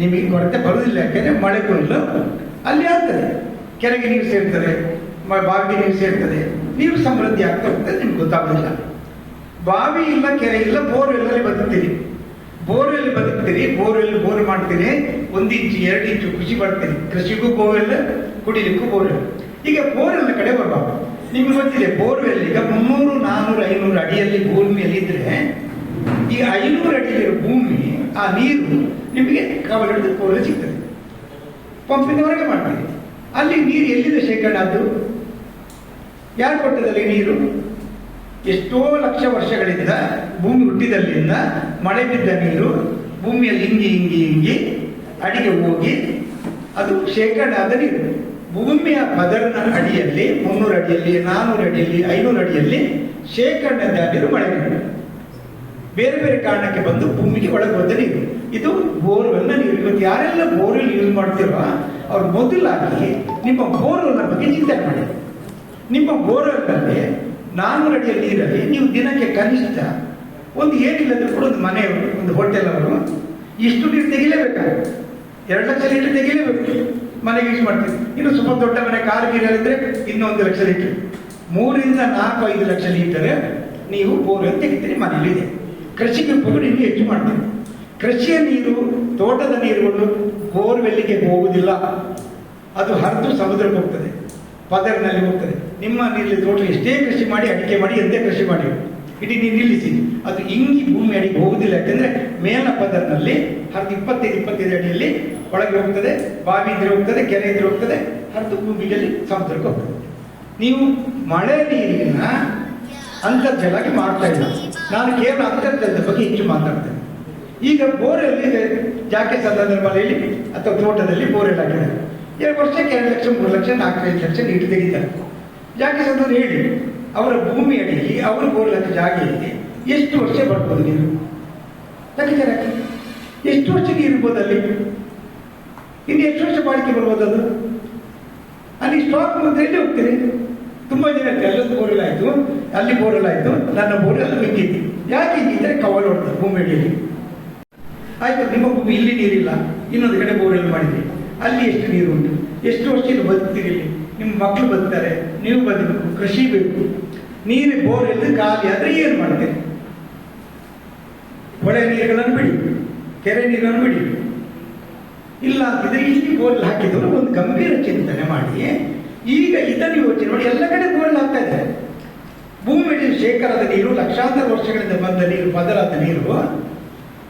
ನಿಮಗೆ ಕೊರತೆ ಬರುವುದಿಲ್ಲ. ಯಾಕಂದ್ರೆ ಮಳೆ ಕೊಯ್ಲು ಅಲ್ಲಿ ಆಗ್ತದೆ. ಕೆರೆಗೆ ನೀರು ಸೇರ್ತದೆ ಬಾವಿಗೆ ನೀರು ಸೇರ್ತದೆ. ನೀರು ಸಮೃದ್ಧಿ ಆಗ್ತಾ ಹೋಗ್ತದೆ, ನಿಮ್ಗೆ ಗೊತ್ತಾಗೋದಿಲ್ಲ ಬಾವಿ ಇಲ್ಲ, ಕೆರೆ ಇಲ್ಲ ಬೋರ್ವೆಲ್ಲಲ್ಲಿ ಬದುಕ್ತೀರಿ ಬೋರ್ವೆಲ್ ಬದುಕ್ತೀರಿ ಬೋರ್ವೆಲ್ ಬೋರ್ ಮಾಡ್ತೀರಿ ಒಂದು ಇಂಚು, ಎರಡು ಇಂಚು ಕೃಷಿ ಮಾಡ್ತೀರಿ ಕೃಷಿಗೂ ಬೋರ್ವೆಲ್ ಕುಡಿಲಿಕ್ಕೂ ಬೋರ್ವೆಲ್ ಈಗ ಬೋರ್ವೆಲ್ ಕಡೆ ಬರಬಾರ್ದು ನಿಮ್ಗೆ ಗೊತ್ತಿದೆ ಬೋರ್ವೆಲ್ ಈಗ ಮುನ್ನೂರು ನಾನ್ನೂರು ಐನೂರು ಅಡಿಯಲ್ಲಿ ಭೂಮಿಯಲ್ಲಿ ಇದ್ರೆ ಈ ಐನೂರು ಅಡಿಯಲ್ಲಿರೋ ಭೂಮಿ, ಆ ನೀರು ನಿಮಗೆ ಕವಲಿಡಿದ ಬೋರ್ವೆಲ್ ಸಿಗ್ತದೆ. ಪಂಪಿನ ಹೊರಗೆ ಅಲ್ಲಿ ನೀರು ಎಲ್ಲಿದೆ ಶೇಖರಣೆ ಅದು ಯಾರು ಕೊಟ್ಟದಲ್ಲಿ ನೀರು? ಎಷ್ಟೋ ಲಕ್ಷ ವರ್ಷಗಳಿಂದ ಭೂಮಿ ಹುಟ್ಟಿದಲ್ಲಿಂದ ಮಳೆ ಬಿದ್ದ ನೀರು ಭೂಮಿಯಲ್ಲಿ ಹಿಂಗಿ ಹಿಂಗಿ ಹಿಂಗಿ ಅಡಿಗೆ ಹೋಗಿ ಅದು ಶೇಖರಣೆ ಆದ ನೀರು. ಭೂಮಿಯ ಪದರ್ನ ಅಡಿಯಲ್ಲಿ ಮುನ್ನೂರು ಅಡಿಯಲ್ಲಿ ನಾನ್ನೂರು ಅಡಿಯಲ್ಲಿ, ಐನೂರು ಅಡಿಯಲ್ಲಿ ಶೇಖರಣೆ ಆದ ಮಳೆ ನೀರು ಬೇರೆ ಬೇರೆ ಕಾರಣಕ್ಕೆ ಬಂದು ಭೂಮಿಗೆ ಒಳಗೆ ಹೋದ ನೀರು. ಇದು ಬೋರ್ವೆಲ್ನ ನೀರು. ಇವತ್ತು ಯಾರೆಲ್ಲ ಬೋರ್ವೆಲ್ ಯೂಸ್ ಮಾಡ್ತಿರೋ ಅವ್ರು ಮೊದಲಾಗಿ ನಿಮ್ಮ ಬೋರ್ವೆಲ್ನ ಬಗ್ಗೆ ಚಿಂತನೆ ಮಾಡಿ. ನಿಮ್ಮ ಬೋರ್ವೆಲ್ನಲ್ಲಿ ನಾನ್ನೂರು ಅಡಿಯ ನೀರಲ್ಲಿ ನೀವು ದಿನಕ್ಕೆ ಕನಿಷ್ಠ ಒಂದು ಏನಿಲ್ಲದ್ರೂ ಕೂಡ, ಒಂದು ಮನೆಯವರು ಒಂದು ಹೋಟೆಲ್ ಅವರು. ಇಷ್ಟು ನೀರು ತೆಗಿಲೇಬೇಕಾಗುತ್ತೆ. ಎರಡು ಲಕ್ಷ ಲೀಟರ್ ತೆಗಿಲೇಬೇಕು. ಮನೆಗೆ ಯೂಸ್ ಮಾಡ್ತೀವಿ. ಇನ್ನು ಸ್ವಲ್ಪ ದೊಡ್ಡ ಮನೆ ಕಾರು ಇದ್ರೆ ಇನ್ನೊಂದು ಲಕ್ಷ ಲೀಟರ್. ಮೂರಿಂದ ನಾಲ್ಕು, ಐದು ಲಕ್ಷ ಲೀಟರ್ ನೀವು ಬೋರ್ವೆಲ್ ತೆಗಿತೀರಿ, ಮನೆಯಲ್ಲಿದೆ. ಕೃಷಿಗೆ ಉಪಯೋಗ ಇನ್ನೂ ಹೆಚ್ಚು ಮಾಡ್ತೀವಿ. ಕೃಷಿಯ ನೀರು, ತೋಟದ ನೀರುಗಳು ಬೋರ್ವೆಲ್ಲಿಗೆ ಹೋಗುವುದಿಲ್ಲ. ಅದು ಹರಿದು ಸಮುದ್ರಕ್ಕೆ ಹೋಗ್ತದೆ. ಪದರಿನಲ್ಲಿ ಹೋಗ್ತದೆ. ನಿಮ್ಮ ನೀರಲ್ಲಿ ತೋಟ ಎಷ್ಟೇ ಕೃಷಿ ಮಾಡಿ, ಅಡಿಕೆ ಮಾಡಿ, ಎಂದೇ ಕೃಷಿ ಮಾಡಿ. ಇಡೀ ನೀರು ನಿಲ್ಲಿಸಿ. ಅದು ಇಂಗಿ ಭೂಮಿ ಅಡಿಗೆ ಹೋಗುವುದಿಲ್ಲ. ಯಾಕಂದ್ರೆ ಮೇಲಿನ ಪದರ್ನಲ್ಲಿ ಹರಿದು ಇಪ್ಪತ್ತೈದು ಇಪ್ಪತ್ತೈದು ಅಡಿಯಲ್ಲಿ ಒಳಗೆ ಹೋಗ್ತದೆ, ಬಾವಿ ಇದ್ರೆ ಹೋಗ್ತದೆ, ಕೆರೆ ಇದ್ರೆ ಹೋಗ್ತದೆ, ಹರಿದು ಭೂಮಿಯಲ್ಲಿ ಸಮುದ್ರಕ್ಕೆ ಹೋಗ್ತದೆ. ನೀವು ಮಳೆ ನೀರಿನ ಅಂತರ್ಜಲಾಗಿ ಮಾಡ್ತಾ ಇಲ್ಲ. ನಾನು ಕೇವಲ ಅಂತರ್ಜಲದ ಬಗ್ಗೆ ಹೆಚ್ಚು ಮಾತಾಡ್ತೇನೆ. ಈಗ ಬೋರಲ್ಲಿ ಜಾಕೆ ಸಂದರ್ಭದಲ್ಲಿ ಅಥವಾ ತೋಟದಲ್ಲಿ ಬೋರೆಲ್ಲ ಆಗಿದೆ ಎರಡು ವರ್ಷಕ್ಕೆ ಎರಡು ಲಕ್ಷ, ಮೂರು ಲಕ್ಷ, ನಾಲ್ಕೈದು ಲಕ್ಷ ನೀಟು ತೆಗಿತಾರೆ. ಜಾಕೆ ಅಂತ ಹೇಳಿ, ಅವರ ಭೂಮಿ ಅಡಿಗೆ, ಅವರು ಬೋರ್ಲಕ್ಕೆ ಜಾಗ ಇದೆ ಎಷ್ಟು ವರ್ಷ ಬರ್ಬೋದು ನೀರು ಲೆಕ್ಕಾಚಾರ ಎಷ್ಟು ವರ್ಷ ನೀರು ಇರ್ಬೋದು ಅಲ್ಲಿ? ಇನ್ನು ಎಷ್ಟು ವರ್ಷ ಬಾಳಿಕೆ ಬರ್ಬೋದು ಅದು? ಅಲ್ಲಿ ಸ್ಟಾಕ್ ಮುಂದೆ ಎಲ್ಲಿ ಹೋಗ್ತೀರಿ ತುಂಬ ಜನ ಅಲ್ಲೊಂದು ಬೋರ್ವೆಲ್ ಆಯಿತು, ಅಲ್ಲಿ ಬೋರ್ವೆಲ್ ಆಯಿತು, ನನ್ನ ಬೋರ್ವೆಲ್ ಹಿಂಗಿತ್ತು ಯಾಕೆ ಹಿಂಗಿದ್ರೆ ಕವಲ್ ಹೊಡೆದು ಭೂಮಿ ಅಡಿಯಲ್ಲಿ ಆಯ್ತು, ನಿಮ್ಮ ಭೂಮಿ ಇಲ್ಲಿ ನೀರಿಲ್ಲ, ಇನ್ನೊಂದು ಕಡೆ ಬೋರ್ವೆಲ್ ಮಾಡಿದ್ರಿ ಅಲ್ಲಿ ಎಷ್ಟು ನೀರು ಉಂಟು? ಎಷ್ಟು ವರ್ಷ ಇಲ್ಲಿ ಬದುಕ್ತೀರಿ ನಿಮ್ಮ ಮಕ್ಕಳು ಬದುಕ್ತಾರೆ. ನೀವು ಬದುಕು ಕೃಷಿ ಬೇಕು. ನೀರು ಬೋರ್ವೆಲ್ ಖಾಲಿ ಆದರೆ ಏನು ಮಾಡ್ತೀರಿ? ಹೊಳೆ ನೀರುಗಳನ್ನು ಬಿಡಿ, ಕೆರೆ ನೀರನ್ನು ಬಿಡಿ. ಇಲ್ಲ ಅಂತಿದ್ರೆ ಇಲ್ಲಿ ಬೋರ್ ಹಾಕಿದವರು ಒಂದು ಗಂಭೀರ ಚಿಂತನೆ ಮಾಡಿ, ಈಗ ಇದನ್ನು ಯೋಚನೆ ನೋಡಿ ಎಲ್ಲ ಕಡೆ ಬೋರ್ಲ್ ಹಾಕ್ತಾ ಇದ್ದಾರೆ. ಭೂಮಿಯಲ್ಲಿ ಶೇಖರದ ನೀರು, ಲಕ್ಷಾಂತರ ವರ್ಷಗಳಿಂದ ಬಂದ ನೀರು, ಬದಲಾದ ನೀರು